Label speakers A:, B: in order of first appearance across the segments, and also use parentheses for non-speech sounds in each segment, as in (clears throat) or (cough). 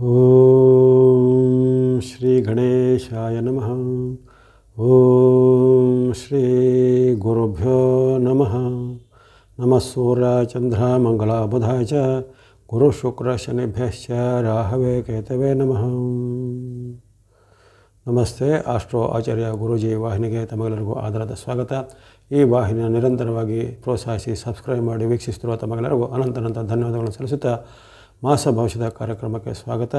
A: ಓಂ ಶ್ರೀ ಗಣೇಶಾಯ ನಮಃ. ಓಂ ಶ್ರೀ ಗುರುಭ್ಯೋ ನಮಃ. ನಮಃ ಸೂರ್ಯ ಚಂದ್ರ ಮಂಗಳ ಬುಧಾಯ ಚ. ಗುರು ಶುಕ್ರ ಶನಿಭ್ಯಶ್ಚ ರಾಹವೇ ಕೇತವೇ ನಮಃ. ನಮಸ್ತೆ ಆಸ್ಟ್ರೋ ಆಚಾರ್ಯ ಗುರುಜಿ ವಾಹಿನಿಗೆ ತಮಗೆಲ್ಲರಿಗೂ ಆಧಾರದ ಸ್ವಾಗತ. ಈ ವಾಹಿನಿಯ ನಿರಂತರವಾಗಿ ಪ್ರೋತ್ಸಾಹಿಸಿ, ಸಬ್ಸ್ಕ್ರೈಬ್ ಮಾಡಿ, ವೀಕ್ಷಿಸುತ್ತಿರುವ ತಮಗೆಲ್ಲರಿಗೂ ಅನಂತನಂತ ಧನ್ಯವಾದಗಳನ್ನು ಸಲ್ಲಿಸುತ್ತಾ ಮಾಸ ಭವಿಷ್ಯದ ಕಾರ್ಯಕ್ರಮಕ್ಕೆ ಸ್ವಾಗತ.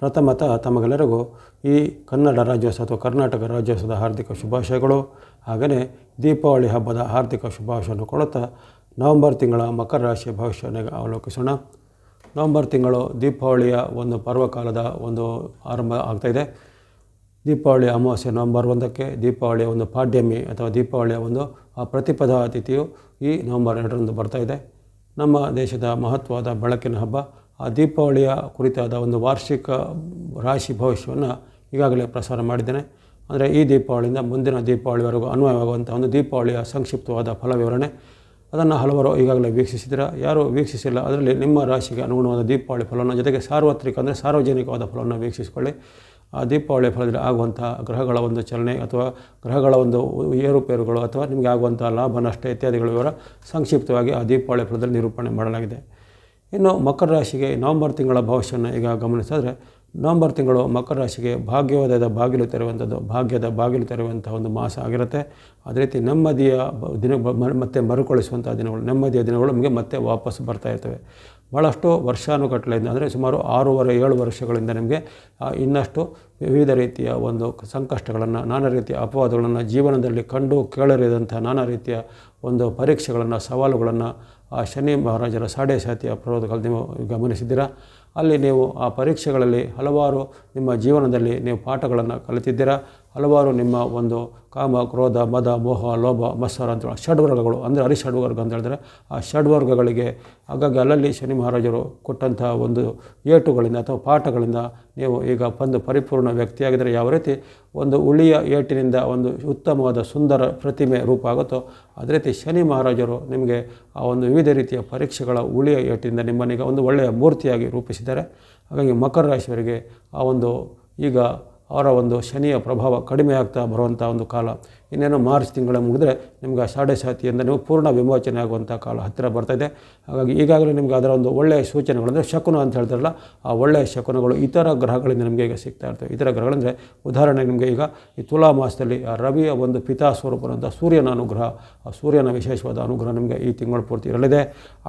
A: ಪ್ರಥಮತಃ ತಮಗೆಲ್ಲರಿಗೂ ಈ ಕನ್ನಡ ರಾಜ್ಯೋತ್ಸವ ಅಥವಾ ಕರ್ನಾಟಕ ರಾಜ್ಯೋತ್ಸವದ ಹಾರ್ದಿಕ ಶುಭಾಶಯಗಳು. ಹಾಗೆಯೇ ದೀಪಾವಳಿ ಹಬ್ಬದ ಹಾರ್ದಿಕ ಶುಭಾಶಯವನ್ನು ಕೊಡುತ್ತಾ ನವೆಂಬರ್ ತಿಂಗಳ ಮಕರ ರಾಶಿಯ ಭವಿಷ್ಯವನ್ನು ಅವಲೋಕಿಸೋಣ. ನವೆಂಬರ್ ತಿಂಗಳು ದೀಪಾವಳಿಯ ಒಂದು ಪರ್ವಕಾಲದ ಒಂದು ಆರಂಭ ಆಗ್ತಾಯಿದೆ ದೀಪಾವಳಿ ಅಮಾವಾಸ್ಯೆ ನವೆಂಬರ್ ಒಂದಕ್ಕೆ ದೀಪಾವಳಿಯ ಒಂದು ಪಾಡ್ಯಮಿ ಅಥವಾ ದೀಪಾವಳಿಯ ಒಂದು ಆ ಪ್ರತಿಪದ ಅತಿಥಿಯು ಈ ನವೆಂಬರ್ ಎರಡರಂದು ಬರ್ತಾಯಿದೆ ನಮ್ಮ ದೇಶದ ಮಹತ್ವದ ಬೆಳಕಿನ ಹಬ್ಬ ಆ ದೀಪಾವಳಿಯ ಕುರಿತಾದ ಒಂದು ವಾರ್ಷಿಕ ರಾಶಿ ಭವಿಷ್ಯವನ್ನು ಈಗಾಗಲೇ ಪ್ರಸಾರ ಮಾಡಿದ್ದೇನೆ. ಅಂದರೆ ಈ ದೀಪಾವಳಿಯಿಂದ ಮುಂದಿನ ದೀಪಾವಳಿವರೆಗೂ ಅನ್ವಯವಾಗುವಂಥ ಒಂದು ದೀಪಾವಳಿಯ ಸಂಕ್ಷಿಪ್ತವಾದ ಫಲ ವಿವರಣೆ ಅದನ್ನು ಹಲವರು ಈಗಾಗಲೇ ವೀಕ್ಷಿಸಿದ್ರ ಯಾರು ವೀಕ್ಷಿಸಿಲ್ಲ, ಅದರಲ್ಲಿ ನಿಮ್ಮ ರಾಶಿಗೆ ಅನುಗುಣವಾದ ದೀಪಾವಳಿ ಫಲವನ್ನು ಜೊತೆಗೆ ಸಾರ್ವತ್ರಿಕ ಅಂದರೆ ಸಾರ್ವಜನಿಕವಾದ ಫಲವನ್ನು ವೀಕ್ಷಿಸಿಕೊಳ್ಳಿ. ಆ ದೀಪಾವಳಿ ಫಲದಲ್ಲಿ ಆಗುವಂಥ ಗ್ರಹಗಳ ಒಂದು ಚಲನೆ ಅಥವಾ ಗ್ರಹಗಳ ಒಂದು ಏರುಪೇರುಗಳು ಅಥವಾ ನಿಮಗೆ ಆಗುವಂಥ ಲಾಭ, ನಷ್ಟ ಇತ್ಯಾದಿಗಳ ವಿವರ ಸಂಕ್ಷಿಪ್ತವಾಗಿ ಆ ದೀಪಾವಳಿ ಫಲದಲ್ಲಿ ನಿರೂಪಣೆ ಮಾಡಲಾಗಿದೆ. ಇನ್ನು ಮಕರ ರಾಶಿಗೆ ನವಂಬರ್ ತಿಂಗಳ ಭವಿಷ್ಯವನ್ನು ಈಗ ಗಮನಿಸಿದ್ರೆ, ನವಂಬರ್ ತಿಂಗಳು ಮಕರ ರಾಶಿಗೆ ಭಾಗ್ಯೋದಯದ ಬಾಗಿಲು ತೆರೆಯುವಂಥದ್ದು, ಭಾಗ್ಯದ ಬಾಗಿಲು ತೆರೆಯುವಂಥ ಒಂದು ಮಾಸ ಆಗಿರುತ್ತೆ. ಅದೇ ರೀತಿ ನೆಮ್ಮದಿಯ ದಿನ, ಮತ್ತೆ ಮರುಕಳಿಸುವಂಥ ದಿನಗಳು, ನೆಮ್ಮದಿಯ ದಿನಗಳು ನಮಗೆ ಮತ್ತೆ ವಾಪಸ್ ಬರ್ತಾ ಇರ್ತವೆ. ಭಾಳಷ್ಟು ವರ್ಷಾನುಗಟ್ಟಲೆಯಿಂದ, ಅಂದರೆ ಸುಮಾರು ಆರೂವರೆ, ಏಳು ವರ್ಷಗಳಿಂದ ನಿಮಗೆ ಇನ್ನಷ್ಟು ವಿವಿಧ ರೀತಿಯ ಒಂದು ಸಂಕಷ್ಟಗಳನ್ನು, ನಾನಾ ರೀತಿಯ ಅಪವಾದಗಳನ್ನು ಜೀವನದಲ್ಲಿ ಕಂಡು ಕೇಳರಿದಂಥ ನಾನಾ ರೀತಿಯ ಒಂದು ಪರೀಕ್ಷೆಗಳನ್ನು, ಸವಾಲುಗಳನ್ನು ಆ ಶನಿ ಮಹಾರಾಜರ ಸಾಡೆ ಸಾತಿಯ ಪರ್ವತಗಳಲ್ಲಿ ನೀವು ಗಮನಿಸಿದ್ದೀರಾ? ಅಲ್ಲಿ ನೀವು ಆ ಪರೀಕ್ಷೆಗಳಲ್ಲಿ ಹಲವಾರು ನಿಮ್ಮ ಜೀವನದಲ್ಲಿ ನೀವು ಪಾಠಗಳನ್ನು ಕಲಿತಿದ್ದೀರಾ? ಹಲವಾರು ನಿಮ್ಮ ಒಂದು ಕಾಮ, ಕ್ರೋಧ, ಮದ, ಮೋಹ, ಲೋಭ, ಮತ್ಸರ ಅಂತ ಷಡ್ವರ್ಗಗಳು, ಅಂದರೆ ಹರಿಷಡ್ವರ್ಗ ಅಂತ ಹೇಳಿದ್ರೆ ಆ ಷಡ್ವರ್ಗಗಳಿಗೆ ಹಾಗಾಗಿ ಅಲ್ಲಲ್ಲಿ ಶನಿ ಮಹಾರಾಜರು ಕೊಟ್ಟಂಥ ಒಂದು ಏಟುಗಳಿಂದ ಅಥವಾ ಪಾಠಗಳಿಂದ ನೀವು ಈಗ ಒಂದು ಪರಿಪೂರ್ಣ ವ್ಯಕ್ತಿಯಾಗಿದ್ದರೆ ಯಾವ ರೀತಿ ಒಂದು ಉಳಿಯ ಏಟಿನಿಂದ ಒಂದು ಉತ್ತಮವಾದ ಸುಂದರ ಪ್ರತಿಮೆ ರೂಪ ಆಗುತ್ತೋ, ಅದೇ ರೀತಿ ಶನಿ ಮಹಾರಾಜರು ನಿಮಗೆ ಆ ಒಂದು ವಿವಿಧ ರೀತಿಯ ಪರೀಕ್ಷೆಗಳ ಉಳಿಯ ಏಟಿನಿಂದ ನಿಮ್ಮನ್ನೀಗ ಒಂದು ಒಳ್ಳೆಯ ಮೂರ್ತಿಯಾಗಿ ರೂಪಿಸಿದ್ದಾರೆ. ಹಾಗಾಗಿ ಮಕರ ರಾಶಿಯವರಿಗೆ ಆ ಒಂದು ಈಗ ಅವರ ಒಂದು ಶನಿಯ ಪ್ರಭಾವ ಕಡಿಮೆ ಆಗ್ತಾ ಬರುವಂಥ ಒಂದು ಕಾಲ ಇನ್ನೇನು ಮಾರ್ಚ್ ತಿಂಗಳ ಮುಗಿದ್ರೆ ನಿಮ್ಗೆ ಸಾಡೆ ಸಾತಿಯಿಂದ ನೀವು ಪೂರ್ಣ ವಿಮೋಚನೆ ಆಗುವಂಥ ಕಾಲ ಹತ್ತಿರ ಬರ್ತಾಯಿದೆ ಹಾಗಾಗಿ ಈಗಾಗಲೇ ನಿಮಗೆ ಅದರ ಒಂದು ಒಳ್ಳೆಯ ಸೂಚನೆಗಳು ಅಂದರೆ ಶಕುನ ಅಂತ ಹೇಳ್ತಾರಲ್ಲ, ಆ ಒಳ್ಳೆಯ ಶಕುನಗಳು ಇತರ ಗ್ರಹಗಳಿಂದ ನಿಮಗೆ ಈಗ ಸಿಗ್ತಾ ಇರ್ತವೆ. ಇತರ ಗ್ರಹಗಳಂದರೆ ಉದಾಹರಣೆಗೆ ನಿಮಗೆ ಈಗ ಈ ತುಲಾ ಮಾಸದಲ್ಲಿ ಆ ರವಿಯ ಒಂದು ಪಿತಾ ಸ್ವರೂಪನಂಥ ಸೂರ್ಯನ ಅನುಗ್ರಹ, ಆ ಸೂರ್ಯನ ವಿಶೇಷವಾದ ಅನುಗ್ರಹ ನಿಮಗೆ ಈ ತಿಂಗಳು ಪೂರ್ತಿ ಇರಲಿದೆ.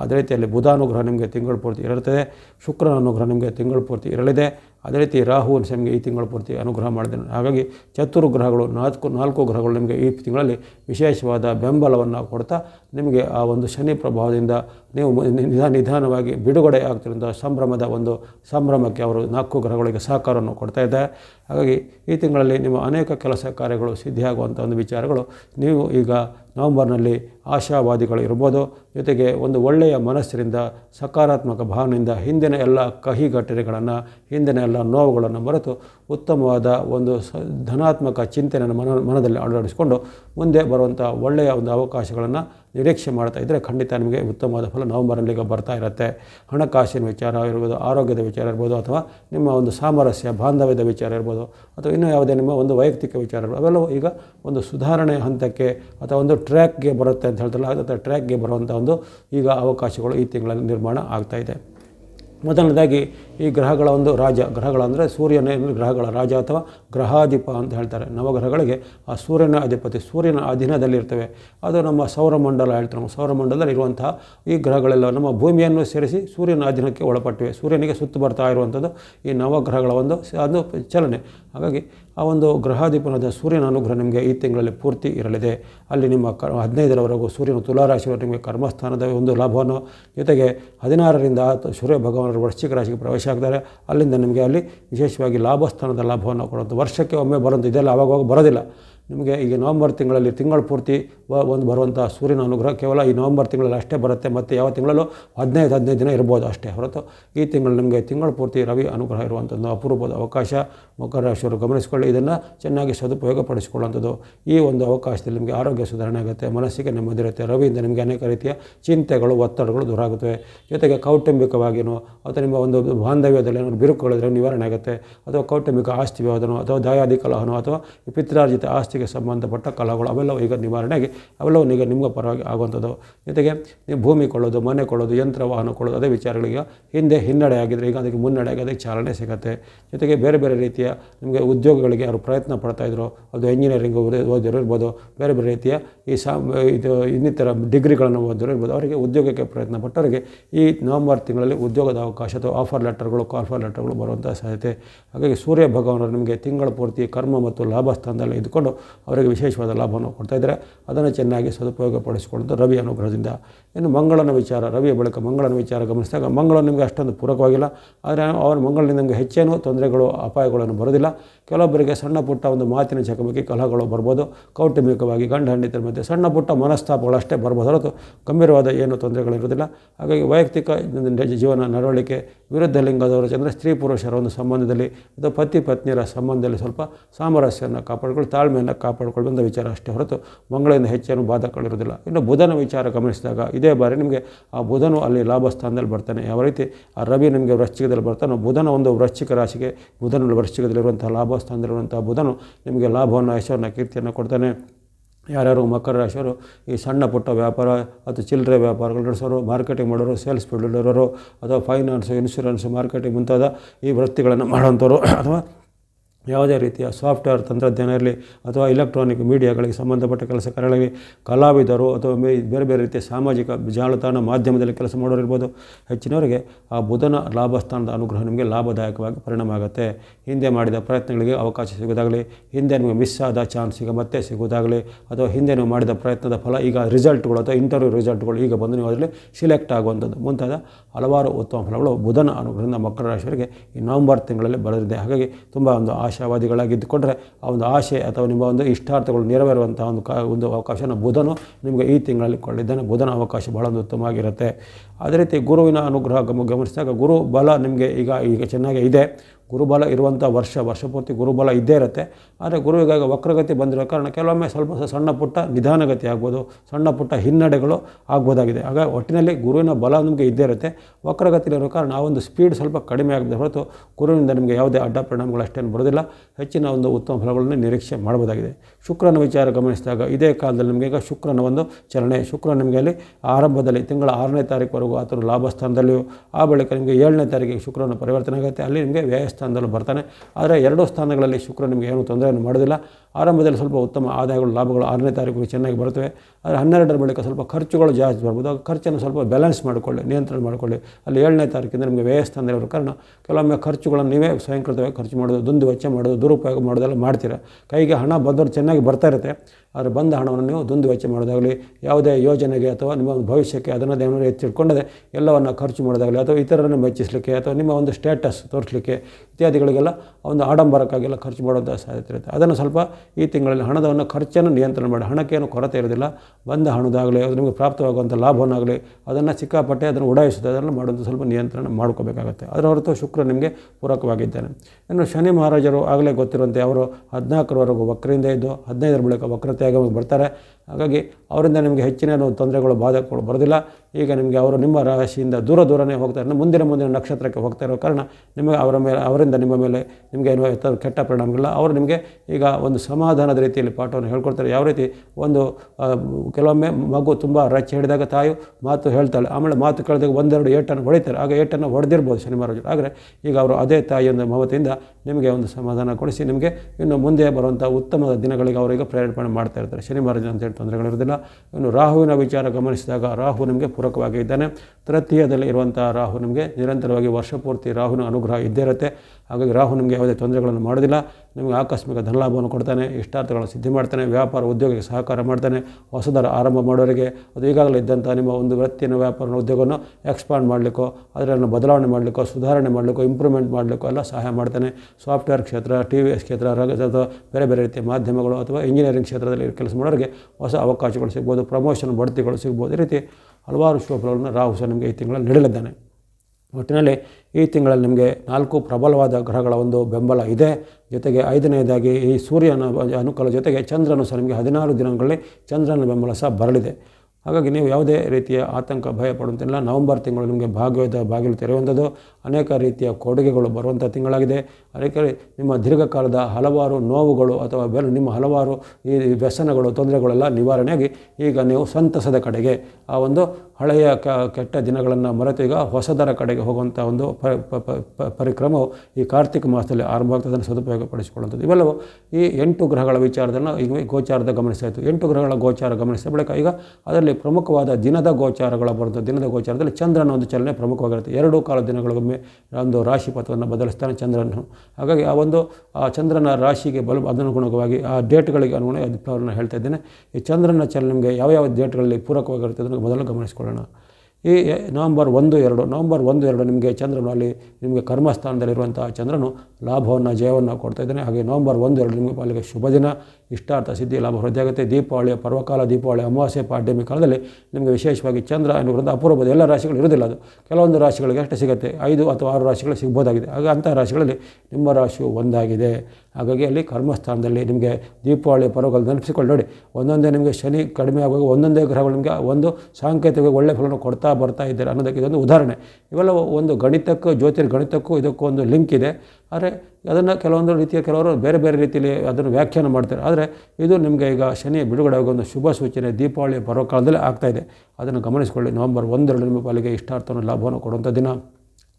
A: ಅದೇ ರೀತಿಯಲ್ಲಿ ಬುಧಾನುಗ್ರಹ ನಿಮಗೆ ತಿಂಗಳು ಪೂರ್ತಿ ಇರುತ್ತದೆ ಶುಕ್ರನ ಅನುಗ್ರಹ ನಿಮಗೆ ತಿಂಗಳು ಪೂರ್ತಿ ಇರಲಿದೆ. ಅದೇ ರೀತಿ ರಾಹು ರಾಹುವನ್ ನಿಮಗೆ ಈ ತಿಂಗಳು ಪೂರ್ತಿ ಅನುಗ್ರಹ ಮಾಡಿದ್ದೇನೆ ಹಾಗಾಗಿ ಚತುರ್ಗ್ರಹಗಳು ನಾಲ್ಕು ನಾಲ್ಕು ಗ್ರಹಗಳು ನಿಮಗೆ ಈ ತಿಂಗಳಲ್ಲಿ ವಿಶೇಷವಾದ ಬೆಂಬಲವನ್ನು ಕೊಡ್ತಾ ನಿಮಗೆ ಆ ಒಂದು ಶನಿ ಪ್ರಭಾವದಿಂದ ನೀವು ನಿಧಾನ, ನಿಧಾನವಾಗಿ ಬಿಡುಗಡೆ ಆಗ್ತಿರೋಂಥ ಸಂಭ್ರಮದ ಒಂದು ಸಂಭ್ರಮಕ್ಕೆ ಅವರು ನಾಲ್ಕು ಗ್ರಹಗಳಿಗೆ ಸಹಕಾರವನ್ನು ಕೊಡ್ತಾ ಇದ್ದಾರೆ. ಹಾಗಾಗಿ ಈ ತಿಂಗಳಲ್ಲಿ ನಿಮ್ಮ ಅನೇಕ ಕೆಲಸ ಕಾರ್ಯಗಳು ಸಿದ್ಧಿಯಾಗುವಂಥ ಒಂದು ವಿಚಾರಗಳು ನೀವು ಈಗ ನವಂಬರ್ನಲ್ಲಿ ಆಶಾವಾದಿಗಳು ಇರ್ಬೋದು. ಜೊತೆಗೆ ಒಂದು ಒಳ್ಳೆಯ ಮನಸ್ಸಿನಿಂದ, ಸಕಾರಾತ್ಮಕ ಭಾವನೆಯಿಂದ ಹಿಂದಿನ ಎಲ್ಲ ಕಹಿ ಘಟನೆಗಳನ್ನು ಹಿಂದಿನ ಎಲ್ಲ ನೋವುಗಳನ್ನು ಮರೆತು ಉತ್ತಮವಾದ ಒಂದು ಧನಾತ್ಮಕ ಚಿಂತನೆಯನ್ನು ಮನ, ಮನದಲ್ಲಿ ಅಳವಡಿಸಿಕೊಂಡು ಮುಂದೆ ಬರುವಂಥ ಒಳ್ಳೆಯ ಒಂದು ಅವಕಾಶಗಳನ್ನು ನಿರೀಕ್ಷೆ ಮಾಡ್ತಾ ಇದ್ದರೆ ಖಂಡಿತ ನಿಮಗೆ ಉತ್ತಮವಾದ ಫಲ ನವಂಬರಲ್ಲಿ ಈಗ ಬರ್ತಾ ಇರುತ್ತೆ. ಹಣಕಾಸಿನ ವಿಚಾರ ಇರ್ಬೋದು ಆರೋಗ್ಯದ ವಿಚಾರ ಇರ್ಬೋದು ಅಥವಾ ನಿಮ್ಮ ಒಂದು ಸಾಮರಸ್ಯ, ಬಾಂಧವ್ಯದ ವಿಚಾರ ಇರ್ಬೋದು ಅಥವಾ ಇನ್ನೂ ಯಾವುದೇ ನಿಮ್ಮ ಒಂದು ವೈಯಕ್ತಿಕ ವಿಚಾರ ಇರ್ಬೋದು ಅವೆಲ್ಲವೂ ಈಗ ಒಂದು ಸುಧಾರಣೆ ಹಂತಕ್ಕೆ ಅಥವಾ ಒಂದು ಟ್ರ್ಯಾಕ್ಗೆ ಬರುತ್ತೆ ಅಂತ ಹೇಳ್ತಾರಲ್ಲ ಅಥವಾ ಟ್ರ್ಯಾಕ್ಗೆ ಬರುವಂಥ ಒಂದು ಈಗ ಅವಕಾಶಗಳು ಈ ತಿಂಗಳಲ್ಲಿ ನಿರ್ಮಾಣ ಆಗ್ತಾಯಿದೆ ಮೊದಲನೇದಾಗಿ ಈ ಗ್ರಹಗಳ ಒಂದು ರಾಜ, ಗ್ರಹಗಳ ಅಂದರೆ ಸೂರ್ಯನೇ ಗ್ರಹಗಳ ರಾಜ ಅಥವಾ ಗ್ರಹಾಧಿಪ ಅಂತ ಹೇಳ್ತಾರೆ. ನವಗ್ರಹಗಳಿಗೆ ಆ ಸೂರ್ಯನ ಅಧಿಪತಿ, ಸೂರ್ಯನ ಅಧೀನದಲ್ಲಿರ್ತವೆ ಅದು ನಮ್ಮ ಸೌರಮಂಡಲ ಹೇಳ್ತಾರೆ. ನಮ್ಮ ಸೌರಮಂಡಲದಲ್ಲಿ ಇರುವಂತಹ ಈ ಗ್ರಹಗಳೆಲ್ಲ ನಮ್ಮ ಭೂಮಿಯನ್ನು ಸೇರಿಸಿ ಸೂರ್ಯನ ಅಧೀನಕ್ಕೆ ಒಳಪಟ್ಟಿವೆ. ಸೂರ್ಯನಿಗೆ ಸುತ್ತು ಬರ್ತಾ ಇರುವಂಥದ್ದು ಈ ನವಗ್ರಹಗಳ ಒಂದು ಒಂದು ಚಲನೆ. ಹಾಗಾಗಿ ಆ ಒಂದು ಗ್ರಹಾಧಿಪನಾದ ಸೂರ್ಯನ ಅನುಗ್ರಹ ನಿಮಗೆ ಈ ತಿಂಗಳಲ್ಲಿ ಪೂರ್ತಿ ಇರಲಿದೆ. ಅಲ್ಲಿ ನಿಮ್ಮ ಕ ಹದಿನೈದರವರೆಗೂ ಸೂರ್ಯನ ತುಲಾರಾಶಿಯವರು ನಿಮಗೆ ಕರ್ಮಸ್ಥಾನದ ಒಂದು ಲಾಭವನ್ನು ಜೊತೆಗೆ ಹದಿನಾರರಿಂದ ಸೂರ್ಯ ಭಗವಾನರು ವೃಶ್ಚಿಕ ರಾಶಿಗೆ ಪ್ರವೇಶ ಆಗ್ತಾರೆ. ಅಲ್ಲಿಂದ ನಿಮಗೆ ಅಲ್ಲಿ ವಿಶೇಷವಾಗಿ ಲಾಭಸ್ಥಾನದ ಲಾಭವನ್ನು ಕೊಡುವಂಥ ವರ್ಷಕ್ಕೆ ಒಮ್ಮೆ ಬರೋದು ಇದೆಲ್ಲ ಆವಾಗವಾಗ ಬರೋದಿಲ್ಲ. ನಿಮಗೆ ಈಗ ನವಂಬರ್ ತಿಂಗಳಲ್ಲಿ ತಿಂಗಳು ಪೂರ್ತಿ ಒಂದು ಬರುವಂಥ ಸೂರ್ಯನ ಅನುಗ್ರಹ ಕೇವಲ ಈ ನವಂಬರ್ ತಿಂಗಳಲ್ಲಿ ಅಷ್ಟೇ ಬರುತ್ತೆ, ಮತ್ತು ಯಾವ ತಿಂಗಳಲ್ಲೂ ಹದಿನೈದು ಹದಿನೈದು ದಿನ ಇರ್ಬೋದು ಅಷ್ಟೇ. ಹೊರತು ಈ ತಿಂಗಳು ನಿಮಗೆ ತಿಂಗಳು ಪೂರ್ತಿ ರವಿ ಅನುಗ್ರಹ ಇರುವಂಥದ್ದು, ಅಪರೂಪದ ಅವಕಾಶ. ಮಕರ ರಾಶಿಯವರು ಗಮನಿಸಿಕೊಳ್ಳಿ, ಇದನ್ನು ಚೆನ್ನಾಗಿ ಸದುಪಯೋಗ ಪಡಿಸಿಕೊಳ್ಳುವಂಥದ್ದು ಈ ಒಂದು ಅವಕಾಶದಲ್ಲಿ ನಿಮಗೆ ಆರೋಗ್ಯ ಸುಧಾರಣೆ ಆಗುತ್ತೆ, ಮನಸ್ಸಿಗೆ ನೆಮ್ಮದಿರುತ್ತೆ ರವಿಯಿಂದ ನಿಮಗೆ ಅನೇಕ ರೀತಿಯ ಚಿಂತೆಗಳು, ಒತ್ತಡಗಳು ದೂರ ಆಗುತ್ತವೆ ಜೊತೆಗೆ ಕೌಟುಂಬಿಕವಾಗಿಯೂ ಅಥವಾ ನಿಮ್ಮ ಒಂದು ಬಾಂಧವ್ಯದಲ್ಲಿ ಏನಾದ್ರು ಬಿರುಕುಗಳಿದ್ರೆ ನಿವಾರಣೆ ಆಗುತ್ತೆ, ಅಥವಾ ಕೌಟುಂಬಿಕ ಆಸ್ತಿ ವಿವಾದನೋ, ಅಥವಾ ದಯಾದಿ ಕಲಹನೋ ಅಥವಾ ಪಿತ್ರಾರ್ಜಿತ ಪಿತ್ರಾರ್ಜಿತ ಆಸ್ತಿಗೆ ಸಂಬಂಧಪಟ್ಟ ಕಲಹಗಳು ಅವೆಲ್ಲವೂ ಈಗ ನಿವಾರಣೆಯಾಗಿ, ಅವೆಲ್ಲವೂ ಈಗ ನಿಮಗೆ ಪರವಾಗಿ ಆಗುವಂಥದ್ದು. ಜೊತೆಗೆ ನೀವು ಭೂಮಿ ಕೊಳ್ಳೋದು, ಮನೆ ಕೊಳ್ಳೋದು, ಯಂತ್ರ ವಾಹನ ಕೊಳ್ಳೋದು, ಅದೇ ವಿಚಾರಗಳಿಗೆ ಹಿಂದೆ ಹಿನ್ನಡೆ ಆಗಿದ್ರೆ ಈಗ ಅದಕ್ಕೆ ಮುನ್ನಡೆ ಆಗಿ ಅದಕ್ಕೆ ಚಾಲನೆ ಸಿಗುತ್ತೆ. ಜೊತೆಗೆ ಬೇರೆ ಬೇರೆ ರೀತಿಯ ನಿಮಗೆ ಉದ್ಯೋಗಗಳಿಗೆ ಅವರು ಪ್ರಯತ್ನ ಪಡ್ತಾಯಿದ್ರು ಅದು ಇಂಜಿನಿಯರಿಂಗ್ ಓದಿರೋ ಇರ್ಬೋದು ಬೇರೆ ಬೇರೆ ರೀತಿಯ ಈ ಸಾ ಇದು ಇನ್ನಿತರ ಡಿಗ್ರಿಗಳನ್ನು ಓದಿರೋ ಇರ್ಬೋದು ಅವರಿಗೆ ಉದ್ಯೋಗಕ್ಕೆ ಪ್ರಯತ್ನ ಪಟ್ಟವರಿಗೆ ಈ ನವೆಂಬರ್ ತಿಂಗಳಲ್ಲಿ ಉದ್ಯೋಗದ ಅವಕಾಶ ಅಥವಾ ಆಫರ್ ಲೆಟರ್ಗಳು ಕಾಫರ್ ಲೆಟರ್ಗಳು ಬರುವಂಥ ಸಾಧ್ಯತೆ. ಹಾಗಾಗಿ ಸೂರ್ಯ ಭಗವಾನರು ನಿಮಗೆ ತಿಂಗಳ ಪೂರ್ತಿ ಕರ್ಮ ಮತ್ತು ಲಾಭ ಸ್ಥಾನದಲ್ಲಿ ಇದ್ದುಕೊಂಡು ಅವರಿಗೆ ವಿಶೇಷವಾದ ಲಾಭವನ್ನು ಕೊಡ್ತಾ ಇದ್ದಾರೆ. ಅದನ್ನು ಚೆನ್ನಾಗಿ ಸದುಪಯೋಗ ಪಡಿಸಿಕೊಳ್ಳುವಂಥ ರವಿ ಅನುಗ್ರಹದಿಂದ. ಇನ್ನು ಮಂಗಳನ ವಿಚಾರ, ರವಿಯ ಬಳಿಕ ಮಂಗಳನ ವಿಚಾರ ಗಮನಿಸಿದಾಗ ಮಂಗಳ ನಿಮಗೆ ಅಷ್ಟೊಂದು ಪೂರಕವಾಗಿಲ್ಲ. ಆದರೆ ಅವರ ಮಂಗಳನಿಂದ ನಿಮಗೆ ಹೆಚ್ಚೇನು ತೊಂದರೆಗಳು ಅಪಾಯಗಳನ್ನು ಬರೋದಿಲ್ಲ ಕೆಲವೊಬ್ಬರಿಗೆ ಸಣ್ಣ ಪುಟ್ಟ ಒಂದು ಮಾತಿನ ಚಕಮಕಿ, ಕಲಹಗಳು ಬರ್ಬೋದು. ಕೌಟುಂಬಿಕವಾಗಿ ಗಂಡ ಹಂಡಿತರ ಮಧ್ಯೆ ಸಣ್ಣ ಪುಟ್ಟ ಮನಸ್ತಾಪಗಳು ಅಷ್ಟೇ ಬರ್ಬೋದು ಹೊರತು ಗಂಭೀರವಾದ ಏನು ತೊಂದರೆಗಳಿರೋದಿಲ್ಲ ಹಾಗಾಗಿ ವೈಯಕ್ತಿಕ ಜೀವನ, ನಡವಳಿಕೆ ವಿರುದ್ಧ ಲಿಂಗದವರು ಅಂದರೆ ಸ್ತ್ರೀ ಪುರುಷರ ಒಂದು ಸಂಬಂಧದಲ್ಲಿ ಅದು ಪತಿ ಪತ್ನಿಯರ ಸಂಬಂಧದಲ್ಲಿ ಸ್ವಲ್ಪ ಸಾಮರಸ್ಯವನ್ನು ಕಾಪಾಡಿಕೊಳ್ಳಿ, ತಾಳ್ಮೆಯನ್ನು ಕಾಪಾಡಿಕೊಳ್ಳುವಂಥ ವಿಚಾರ ಅಷ್ಟೇ ಹೊರತು ಮಂಗಳಿಂದ ಹೆಚ್ಚೇನು ಬಾಧಕಗಳಿರೋದಿಲ್ಲ ಇನ್ನು ಬುಧನ ವಿಚಾರ ಗಮನಿಸಿದಾಗ ಇದೇ ಬಾರಿ ನಿಮಗೆ ಆ ಬುಧನು ಅಲ್ಲಿ ಲಾಭ ಸ್ಥಾನದಲ್ಲಿ ಬರ್ತಾನೆ. ಯಾವ ರೀತಿ? ಆ ರವಿ ನಿಮಗೆ ವೃಶ್ಚಿಕದಲ್ಲಿ ಬರ್ತಾನೋ. ಬುಧನ ಒಂದು ವೃಶ್ಚಿಕ ರಾಶಿಗೆ ಬುಧನಲ್ಲಿ ವೃಶ್ಚಿಕದಲ್ಲಿರುವಂಥ ಲಾಭ ಸ್ಥಾನದಲ್ಲಿರುವಂಥ ಬುಧನು ನಿಮಗೆ ಲಾಭವನ್ನು ಯಶವನ್ನು ಕೀರ್ತಿಯನ್ನು ಕೊಡ್ತಾನೆ. ಯಾರ್ಯಾರು ಮಕರ ರಾಶಿಯವರು, ಈ ಸಣ್ಣ ಪುಟ್ಟ ವ್ಯಾಪಾರ ಅಥವಾ ಚಿಲ್ಲರೆ ವ್ಯಾಪಾರಗಳು ನಡೆಸೋರು ಮಾರ್ಕೆಟಿಂಗ್ ಮಾಡೋರು ಸೇಲ್ಸ್ ಫೀಲ್ಡ್ ಇಡೋರು ಅಥವಾ ಫೈನಾನ್ಸು ಇನ್ಶೂರೆನ್ಸ್ ಮಾರ್ಕೆಟಿಂಗ್ ಮುಂತಾದ ಈ ವೃತ್ತಿಗಳನ್ನು ಮಾಡೋಂಥವ್ರು (clears throat) ಅಥವಾ ಯಾವುದೇ ರೀತಿಯ ಸಾಫ್ಟ್ವೇರ್ ತಂತ್ರಜ್ಞಾನ ಇರಲಿ, ಅಥವಾ ಇಲೆಕ್ಟ್ರಾನಿಕ್ ಮೀಡಿಯಾಗಳಿಗೆ ಸಂಬಂಧಪಟ್ಟ ಕೆಲಸ ಕಾರ್ಯಗಳಿಗೆ ಕಲಾವಿದರು, ಅಥವಾ ಬೇರೆ ಬೇರೆ ರೀತಿಯ ಸಾಮಾಜಿಕ ಜಾಲತಾಣ ಮಾಧ್ಯಮದಲ್ಲಿ ಕೆಲಸ ಮಾಡೋರಿರ್ಬೋದು ಹೆಚ್ಚಿನವರಿಗೆ ಆ ಬುಧನ ಲಾಭಸ್ಥಾನದ ಅನುಗ್ರಹ ನಿಮಗೆ ಲಾಭದಾಯಕವಾಗಿ ಪರಿಣಾಮ ಆಗುತ್ತೆ. ಹಿಂದೆ ಮಾಡಿದ ಪ್ರಯತ್ನಗಳಿಗೆ ಅವಕಾಶ ಸಿಗೋದಾಗಲಿ, ಹಿಂದೆ ನಿಮಗೆ ಮಿಸ್ ಆದ ಚಾನ್ಸ್ ಈಗ ಮತ್ತೆ ಸಿಗೋದಾಗಲಿ, ಅಥವಾ ಹಿಂದೆ ನೀವು ಮಾಡಿದ ಪ್ರಯತ್ನದ ಫಲ ಈಗ ರಿಸಲ್ಟ್ಗಳು ಅಥವಾ ಇಂಟರ್ವ್ಯೂ ರಿಸಲ್ಟ್ಗಳು ಈಗ ಬಂದು ನೀವು ಅದರಲ್ಲಿ ಸಿಲೆಕ್ಟ್ ಆಗುವಂಥದ್ದು. ಮುಂತಾದ ಹಲವಾರು ಉತ್ತಮ ಫಲಗಳು ಬುಧನ ಅನುಗ್ರಹದಿಂದ ಮಕರ ರಾಶಿಯವರಿಗೆ ಈ ನವೆಂಬರ್ ತಿಂಗಳಲ್ಲಿ ಬರಲಿದೆ. ಹಾಗಾಗಿ ತುಂಬ ಒಂದು ಆಶಾವಾದಿಗಳಾಗಿ ಇದ್ದುಕೊಂಡ್ರೆ ಆ ಒಂದು ಆಶೆ ಅಥವಾ ನಿಮ್ಮ ಒಂದು ಇಷ್ಟಾರ್ಥಗಳು ನೆರವೇರುವಂಥ ಒಂದು ಕಾ, ಒಂದು ಅವಕಾಶನ ಬುಧನು ನಿಮಗೆ ಈ ತಿಂಗಳಲ್ಲಿ ಕೊಡಲಿದ್ದಾನೆ. ಬುಧನ ಅವಕಾಶ ಬಹಳ ಒಂದು ಉತ್ತಮವಾಗಿರುತ್ತೆ ಅದೇ ರೀತಿ ಗುರುವಿನ ಅನುಗ್ರಹ ಗಮ, ಗಮನಿಸಿದಾಗ ಗುರು ಬಲ ನಿಮಗೆ ಈಗ ಈಗ ಚೆನ್ನಾಗೇ ಇದೆ. ಗುರುಬಲ ಇರುವಂಥ ವರ್ಷ ವರ್ಷಪೂರ್ತಿ ಗುರುಬಲ ಇದ್ದೇ ಇರುತ್ತೆ. ಆದರೆ ಗುರುವಿಗಾಗ ವಕ್ರಗತಿ ಬಂದಿರೋ ಕಾರಣ ಕೆಲವೊಮ್ಮೆ ಸ್ವಲ್ಪ ಸಣ್ಣ ಪುಟ್ಟ ನಿಧಾನಗತಿ ಆಗ್ಬೋದು, ಸಣ್ಣ ಪುಟ್ಟ ಹಿನ್ನಡೆಗಳು ಆಗ್ಬೋದಾಗಿದೆ. ಆಗ ಒಟ್ಟಿನಲ್ಲಿ ಗುರುವಿನ ಬಲ ನಿಮಗೆ ಇದ್ದೇ ಇರುತ್ತೆ. ವಕ್ರಗತಿಲಿರೋ ಕಾರಣ ಆ ಒಂದು ಸ್ಪೀಡ್ ಸ್ವಲ್ಪ ಕಡಿಮೆ ಆಗಿದೆ ಹೊರತು ಗುರುವಿನಿಂದ ನಿಮಗೆ ಯಾವುದೇ ಅಡ್ಡ ಪರಿಣಾಮಗಳು ಅಷ್ಟೇನು ಬರೋದಿಲ್ಲ ಹೆಚ್ಚಿನ ಒಂದು ಉತ್ತಮ ಫಲಗಳನ್ನು ನಿರೀಕ್ಷೆ ಮಾಡ್ಬೋದಾಗಿದೆ. ಶುಕ್ರನ ವಿಚಾರ ಗಮನಿಸಿದಾಗ ಇದೇ ಕಾಲದಲ್ಲಿ ನಿಮಗೆ ಈಗ ಶುಕ್ರನ ಒಂದು ಚಲನೆ ಶುಕ್ರ ನಿಮಗೆ ಅಲ್ಲಿ ಆರಂಭದಲ್ಲಿ ತಿಂಗಳ ಆರನೇ ತಾರೀಕುವರೆಗೂ ಆತರು ಲಾಭ ಸ್ಥಾನದಲ್ಲಿಯೂ ಆ ಬಳಿಕ ನಿಮಗೆ ಏಳನೇ ತಾರೀಕಿಗೆ ಶುಕ್ರನ ಪರಿವರ್ತನೆ ಆಗುತ್ತೆ. ಅಲ್ಲಿ ನಿಮಗೆ ವ್ಯಯ ಸ್ಥಾನದಲ್ಲೂ ಬರ್ತಾನೆ. ಆದರೆ ಎರಡೂ ಸ್ಥಾನಗಳಲ್ಲಿ ಶುಕ್ರ ನಿಮಗೆ ಏನು ತೊಂದರೆಯನ್ನು ಮಾಡೋದಿಲ್ಲ. ಆರಂಭದಲ್ಲಿ ಸ್ವಲ್ಪ ಉತ್ತಮ ಆದಾಯಗಳು, ಲಾಭಗಳು ಆರನೇ ತಾರೀಕು ಚೆನ್ನಾಗಿ ಬರ್ತವೆ ಆದರೆ ಹನ್ನೆರಡರ ಬಳಿಕ ಸ್ವಲ್ಪ ಖರ್ಚುಗಳು ಜಾಸ್ತಿ ಬರ್ಬೋದು. ಆಗ ಖರ್ಚನ್ನು ಸ್ವಲ್ಪ ಬ್ಯಾಲೆನ್ಸ್ ಮಾಡಿಕೊಳ್ಳಿ, ನಿಯಂತ್ರಣ ಮಾಡಿಕೊಳ್ಳಿ. ಅಲ್ಲಿ ಏಳನೇ ತಾರೀಕಿಂದ ನಿಮಗೆ ವ್ಯಯಸ್ಥಾನ ಇರೋ ಕಾರಣ ಕೆಲವೊಮ್ಮೆ ಖರ್ಚುಗಳನ್ನು ನೀವೇ ಸ್ವಯಂಕೃತವಾಗಿ ಖರ್ಚು ಮಾಡೋದು, ದುಂದು ವೆಚ್ಚ ಮಾಡೋದು, ದುರುಪಯೋಗ ಮಾಡೋದೆಲ್ಲ ಮಾಡ್ತೀರಾ? ಕೈಗೆ ಹಣ ಬಂದವರು ಚೆನ್ನಾಗಿ ಬರ್ತಾ ಇರುತ್ತೆ. ಆದರೆ ಬಂದ ಹಣವನ್ನು ನೀವು ದುಂದು ವೆಚ್ಚ ಮಾಡೋದಾಗಲಿ, ಯಾವುದೇ ಯೋಜನೆಗೆ ಅಥವಾ ನಿಮ್ಮ ಒಂದು ಭವಿಷ್ಯಕ್ಕೆ ಅದನ್ನು ದೇವನಲ್ಲಿ ಎತ್ತಿಟ್ಕೊಂಡದೆ ಎಲ್ಲವನ್ನು ಖರ್ಚು ಮಾಡೋದಾಗಲಿ ಅಥವಾ ಇತರರನ್ನು ಮೆಚ್ಚಿಸಲಿಕ್ಕೆ ಅಥವಾ ನಿಮ್ಮ ಒಂದು ಸ್ಟೇಟಸ್ ತೋರಿಸಲಿಕ್ಕೆ ಇತ್ಯಾದಿಗಳಿಗೆಲ್ಲ ಒಂದು ಆಡಂಬರಕ್ಕಾಗೆಲ್ಲ ಖರ್ಚು ಮಾಡುವಂಥ ಸಾಧ್ಯತೆ ಇರುತ್ತೆ. ಅದನ್ನು ಸ್ವಲ್ಪ ಈ ತಿಂಗಳಲ್ಲಿ ಹಣದವನ್ನು ಖರ್ಚನ್ನು ನಿಯಂತ್ರಣ ಮಾಡಿ, ಹಣಕ್ಕೇನು ಕೊರತೆ ಇರೋದಿಲ್ಲ ಬಂದ ಹಣದಾಗಲಿ, ಅದು ನಿಮಗೆ ಪ್ರಾಪ್ತವಾಗುವಂಥ ಲಾಭವನ್ನಾಗಲಿ, ಅದನ್ನು ಸಿಕ್ಕಾಪಟ್ಟೆ ಅದನ್ನು ಉಡಾಯಿಸುತ್ತೆ. ಅದನ್ನು ಮಾಡುವಂಥ ಸ್ವಲ್ಪ ನಿಯಂತ್ರಣ ಮಾಡ್ಕೋಬೇಕಾಗುತ್ತೆ. ಅದರ ಹೊರತು ಶುಕ್ರ ನಿಮಗೆ ಪೂರಕವಾಗಿದ್ದಾನೆ. ಇನ್ನು ಶನಿ ಮಹಾರಾಜರು ಆಗಲೇ ಗೊತ್ತಿರುವಂತೆ ಅವರು ಹದಿನಾಲ್ಕರವರೆಗೂ ವಕ್ರಿಂದ ಇದ್ದು, ಹದಿನೈದರ ಬಳಿಕ ವಕ್ರತೆಯಾಗಿ ಬರ್ತಾರೆ. ಹಾಗಾಗಿ ಅವರಿಂದ ನಿಮಗೆ ಹೆಚ್ಚಿನ ತೊಂದರೆಗಳು ಬಾಧಕಗಳು ಬರೋದಿಲ್ಲ ಈಗ ನಿಮಗೆ ಅವರು ನಿಮ್ಮ ರಾಶಿಯಿಂದ ದೂರ ದೂರನೇ ಹೋಗ್ತಾರೆ ಮುಂದಿನ ಮುಂದಿನ ನಕ್ಷತ್ರಕ್ಕೆ ಹೋಗ್ತಾ ಇರೋ ಕಾರಣ ನಿಮಗೆ ಅವರ ಮೇಲೆ, ಅವರಿಂದ ನಿಮ್ಮ ಮೇಲೆ ನಿಮಗೆ ಏನು ಕೆಟ್ಟ ಪರಿಣಾಮಗಳಿಲ್ಲ. ಅವರು ನಿಮಗೆ ಈಗ ಒಂದು ಸಮಾಧಾನದ ರೀತಿಯಲ್ಲಿ ಪಾಠವನ್ನು ಹೇಳ್ಕೊಡ್ತಾರೆ. ಯಾವ ರೀತಿ? ಒಂದು ಕೆಲವೊಮ್ಮೆ ಮಗು ತುಂಬ ರಚ್ಚೆ ಹಿಡಿದಾಗ ತಾಯಿ ಮಾತು ಹೇಳ್ತಾಳೆ. ಆಮೇಲೆ ಮಾತು ಕೇಳಿದಾಗ ಒಂದೆರಡು ಏಟನ್ನು ಹೊಡಿತಾರೆ. ಆಗ ಏಟನ್ನು ಹೊಡೆದಿರ್ಬೋದು ಶನಿವಾರ ಮಹಾರಾಜರು ಆದರೆ ಈಗ ಅವರು ಅದೇ ತಾಯಿಯೊಂದು ಮಮತೆಯಿಂದ ನಿಮಗೆ ಒಂದು ಸಮಾಧಾನ ಕೊಡಿಸಿ ನಿಮಗೆ ಇನ್ನು ಮುಂದೆ ಬರುವಂಥ ಉತ್ತಮ ದಿನಗಳಿಗೆ ಅವರಿಗೆ ಪ್ರೇರೇಪಣೆ ಮಾಡ್ತಾ ಇರ್ತಾರೆ. ಶನಿ ಮಹಾರಾಜ ಅಂತೇಳಿ ತೊಂದರೆಗಳಿರೋದಿಲ್ಲ ಇನ್ನು ರಾಹುವಿನ ವಿಚಾರ ಗಮನಿಸಿದಾಗ ರಾಹು ನಿಮಗೆ ಪೂರಕವಾಗಿ ಇದ್ದಾನೆ ತೃತೀಯದಲ್ಲಿ ಇರುವಂತಹ ರಾಹು ನಿಮಗೆ ನಿರಂತರವಾಗಿ ವರ್ಷಪೂರ್ತಿ ರಾಹುನ ಅನುಗ್ರಹ ಇದ್ದೇ ಇರುತ್ತೆ. ಹಾಗಾಗಿ ರಾಹು ನಿಮಗೆ ಯಾವುದೇ ತೊಂದರೆಗಳನ್ನು ಮಾಡೋದಿಲ್ಲ. ನಿಮಗೆ ಆಕಸ್ಮಿಕ ಧನಲಾಭವನ್ನು ಕೊಡ್ತಾನೆ, ಇಷ್ಟಾರ್ಥಗಳನ್ನು ಸಿದ್ಧಿ ಮಾಡ್ತಾನೆ, ವ್ಯಾಪಾರ ಉದ್ಯೋಗಕ್ಕೆ ಸಹಕಾರ ಮಾಡ್ತಾನೆ, ಹೊಸದರ ಆರಂಭ ಮಾಡೋರಿಗೆ. ಅದು ಈಗಾಗಲೇ ಇದ್ದಂಥ ನಿಮ್ಮ ಒಂದು ವೃತ್ತಿನ ವ್ಯಾಪಾರ ಉದ್ಯೋಗವನ್ನು ಎಕ್ಸ್ಪಾಂಡ್ ಮಾಡಲಿಕ್ಕೋ ಅದರಲ್ಲಿ ಬದಲಾವಣೆ ಮಾಡಲಿಕ್ಕೋ, ಸುಧಾರಣೆ ಮಾಡಲಿಕ್ಕೋ, ಇಂಪ್ರೂವ್ಮೆಂಟ್ ಮಾಡಲಿಕ್ಕೋ ಎಲ್ಲ ಸಹಾಯ ಮಾಡ್ತಾನೆ. ಸಾಫ್ಟ್ವೇರ್ ಕ್ಷೇತ್ರ, ಟಿ ವಿ ಎಸ್ ಕ್ಷೇತ್ರ ಅಥವಾ ಬೇರೆ ಬೇರೆ ರೀತಿಯ ಮಾಧ್ಯಮಗಳು ಅಥವಾ ಇಂಜಿನಿಯರಿಂಗ್ ಕ್ಷೇತ್ರದಲ್ಲಿ ಕೆಲಸ ಮಾಡೋರಿಗೆ ಹೊಸ ಅವಕಾಶಗಳು ಸಿಗ್ಬೋದು, ಪ್ರಮೋಷನ್ ಬಡ್ತಿಗಳು ಸಿಗ್ಬೋದು. ಈ ರೀತಿ ಹಲವಾರು ಶುಭಫಲಗಳನ್ನು ರಾಹು ಸಹ ನಿಮಗೆ ಈ ತಿಂಗಳಲ್ಲಿ ನೀಡಲಿದ್ದಾನೆ. ಒಟ್ಟಿನಲ್ಲಿ ಈ ತಿಂಗಳಲ್ಲಿ ನಿಮಗೆ ನಾಲ್ಕು ಪ್ರಬಲವಾದ ಗ್ರಹಗಳ ಒಂದು ಬೆಂಬಲ ಇದೆ. ಜೊತೆಗೆ ಐದನೇದಾಗಿ ಈ ಸೂರ್ಯನ ಅನುಕೂಲ ಜೊತೆಗೆ ಚಂದ್ರನು ಸಹ ನಿಮಗೆ ಹದಿನಾರು ದಿನಗಳಲ್ಲಿ ಚಂದ್ರನ ಬೆಂಬಲ ಸಹ ಬರಲಿದೆ. ಹಾಗಾಗಿ ನೀವು ಯಾವುದೇ ರೀತಿಯ ಆತಂಕ, ಭಯ ಪಡುವಂತಿಲ್ಲ. ನವಂಬರ್ ತಿಂಗಳು ನಿಮಗೆ ಭಾಗ್ಯದ ಬಾಗಿಲು ತೆರೆಯುವಂಥದ್ದು. ಅನೇಕ ರೀತಿಯ ಕೊಡುಗೆಗಳು ಬರುವಂಥ ತಿಂಗಳಾಗಿದೆ. ಅನೇಕ ನಿಮ್ಮ ದೀರ್ಘಕಾಲದ ಹಲವಾರು ನೋವುಗಳು ಅಥವಾ ಬೇರೆ ನಿಮ್ಮ ಹಲವಾರು ಈ ವ್ಯಸನಗಳು, ತೊಂದರೆಗಳೆಲ್ಲ ನಿವಾರಣೆಯಾಗಿ ಈಗ ನೀವು ಸಂತಸದ ಕಡೆಗೆ ಆ ಒಂದು ಹಳೆಯ ಕ, ಕೆಟ್ಟ ದಿನಗಳನ್ನು ಮರೆತು ಈಗ ಹೊಸದರ ಕಡೆಗೆ ಹೋಗುವಂಥ ಒಂದು ಪರಿಕ್ರಮವು ಈ ಕಾರ್ತಿಕ ಮಾಸದಲ್ಲಿ ಆರಂಭ ಆಗ್ತದೆ, ಅದನ್ನು ಸದುಪಯೋಗಪಡಿಸಿಕೊಳ್ಳುವಂಥದ್ದು. ಇವೆಲ್ಲವೂ ಈ ಎಂಟು ಗ್ರಹಗಳ ವಿಚಾರದನ್ನು ಈಗ ಗೋಚಾರದ ಗಮನಿಸ್ತಾಯಿತ್ತು ಎಂಟು ಗ್ರಹಗಳ ಗೋಚಾರ ಗಮನಿಸಿದ ಬಳಿಕ ಈಗ ಅದರಲ್ಲಿ ಪ್ರಮುಖವಾದ ದಿನದ ಗೋಚಾರಗಳ ಬರುತ್ತೆ ದಿನದ ಗೋಚಾರದಲ್ಲಿ ಚಂದ್ರನ ಒಂದು ಚಲನೆ ಪ್ರಮುಖವಾಗಿರುತ್ತೆ. ಎರಡು ಕಾಲ ದಿನಗಳಿಗೊಮ್ಮೆ ಒಂದು ರಾಶಿ ಪಥವನ್ನು ಬದಲಿಸ್ತಾನೆ ಚಂದ್ರನು ಹಾಗಾಗಿ ಆ ಒಂದು, ಆ ಚಂದ್ರನ ರಾಶಿಗೆ ಬಲ ಅದನುಗುಣವಾಗಿ ಆ ಡೇಟ್ಗಳಿಗೆ ಅನುಗುಣ ಅದನ್ನು ಹೇಳ್ತಾ ಇದ್ದೇನೆ. ಈ ಚಂದ್ರನ ಚಲನೆ ನಿಮಗೆ ಯಾವ ಡೇಟ್ಗಳಲ್ಲಿ ಪೂರಕವಾಗಿರುತ್ತೆ ಅದನ್ನು ಮೊದಲು ಗಮನಿಸಿಕೊಳ್ಳೋಣ ಈ ನವಂಬರ್ ಒಂದು, ಎರಡು, ನವಂಬರ್ ಒಂದು, ಎರಡು ನಿಮಗೆ ಚಂದ್ರನು ಅಲ್ಲಿ ನಿಮಗೆ ಕರ್ಮಸ್ಥಾನದಲ್ಲಿರುವಂಥ ಚಂದ್ರನು ಲಾಭವನ್ನು, ಜಯವನ್ನು ಕೊಡ್ತಾ ಇದ್ದಾನೆ. ಹಾಗೆ ನವಂಬರ್ ಒಂದು, ಎರಡು ನಿಮಗೆ ಅಲ್ಲಿಗೆ ಶುಭ ದಿನ ಇಷ್ಟಾರ್ಥ ಸಿದ್ಧಿ ಲಾಭ ವೃದ್ಧಿಯಾಗುತ್ತೆ ದೀಪಾವಳಿ, ಪರ್ವಕಾಲ, ದೀಪಾವಳಿ, ಅಮಾವಾಸ್ಯ, ಪಾಡ್ಯಮಿ ಕಾಲದಲ್ಲಿ ನಿಮಗೆ ವಿಶೇಷವಾಗಿ ಚಂದ್ರ ಎನ್ನುವಂಥ ಅಪೂರ್ವದ ಎಲ್ಲ ರಾಶಿಗಳು ಇರುವುದಿಲ್ಲ ಅದು. ಕೆಲವೊಂದು ರಾಶಿಗಳಿಗೆ ಅಷ್ಟೇ ಸಿಗುತ್ತೆ. ಐದು ಅಥವಾ ಆರು ರಾಶಿಗಳು ಸಿಗ್ಬೋದಾಗಿದೆ. ಹಾಗೆ ಅಂಥ ರಾಶಿಗಳಲ್ಲಿ ನಿಮ್ಮ ರಾಶಿಯು ಒಂದಾಗಿದೆ. ಹಾಗಾಗಿ ಅಲ್ಲಿ ಕರ್ಮಸ್ಥಾನದಲ್ಲಿ ನಿಮಗೆ ದೀಪಾವಳಿ ಪರ್ವಗಳು ನೆನಪಿಸಿಕೊಂಡು ನೋಡಿ, ಒಂದೊಂದೇ ನಿಮಗೆ ಶನಿ ಕಡಿಮೆ ಆಗುವಾಗ ಒಂದೊಂದೇ ಗ್ರಹಗಳು ನಿಮಗೆ ಒಂದು ಸಾಂಕೇತಿಕ ಒಳ್ಳೆ ಫಲವನ್ನು ಕೊಡ್ತಾ ಬರ್ತಾ ಇದ್ದಾರೆ ಅನ್ನೋದಕ್ಕೆ ಇದೊಂದು ಉದಾಹರಣೆ. ಇವೆಲ್ಲ ಒಂದು ಗಣಿತಕ್ಕೂ, ಜ್ಯೋತಿರ್ಗಣಿತಕ್ಕೂ ಇದಕ್ಕೂ ಒಂದು ಲಿಂಕ್ ಇದೆ. ಆದರೆ ಅದನ್ನು ಕೆಲವೊಂದು ರೀತಿಯ ಕೆಲವರು ಬೇರೆ ಬೇರೆ ರೀತಿಯಲ್ಲಿ ಅದನ್ನು ವ್ಯಾಖ್ಯಾನ ಮಾಡ್ತಾರೆ. ಆದರೆ ಇದು ನಿಮಗೆ ಈಗ ಶನಿ ಬಿಡುಗಡೆ ಆಗೋ ಒಂದು ಶುಭ ಸೂಚನೆ, ದೀಪಾವಳಿ ಬರೋ ಆಗ್ತಾ ಆಗ್ತಾಯಿದೆ ಅದನ್ನು ಗಮನಿಸಿಕೊಳ್ಳಿ. ನವಂಬರ್ ಒಂದರಲ್ಲಿ ನಿಮ್ಮ ಪಾಲಿಗೆ ಇಷ್ಟಾರ್ಥವನ್ನು, ಲಾಭವನ್ನು ಕೊಡುವಂಥ ದಿನ.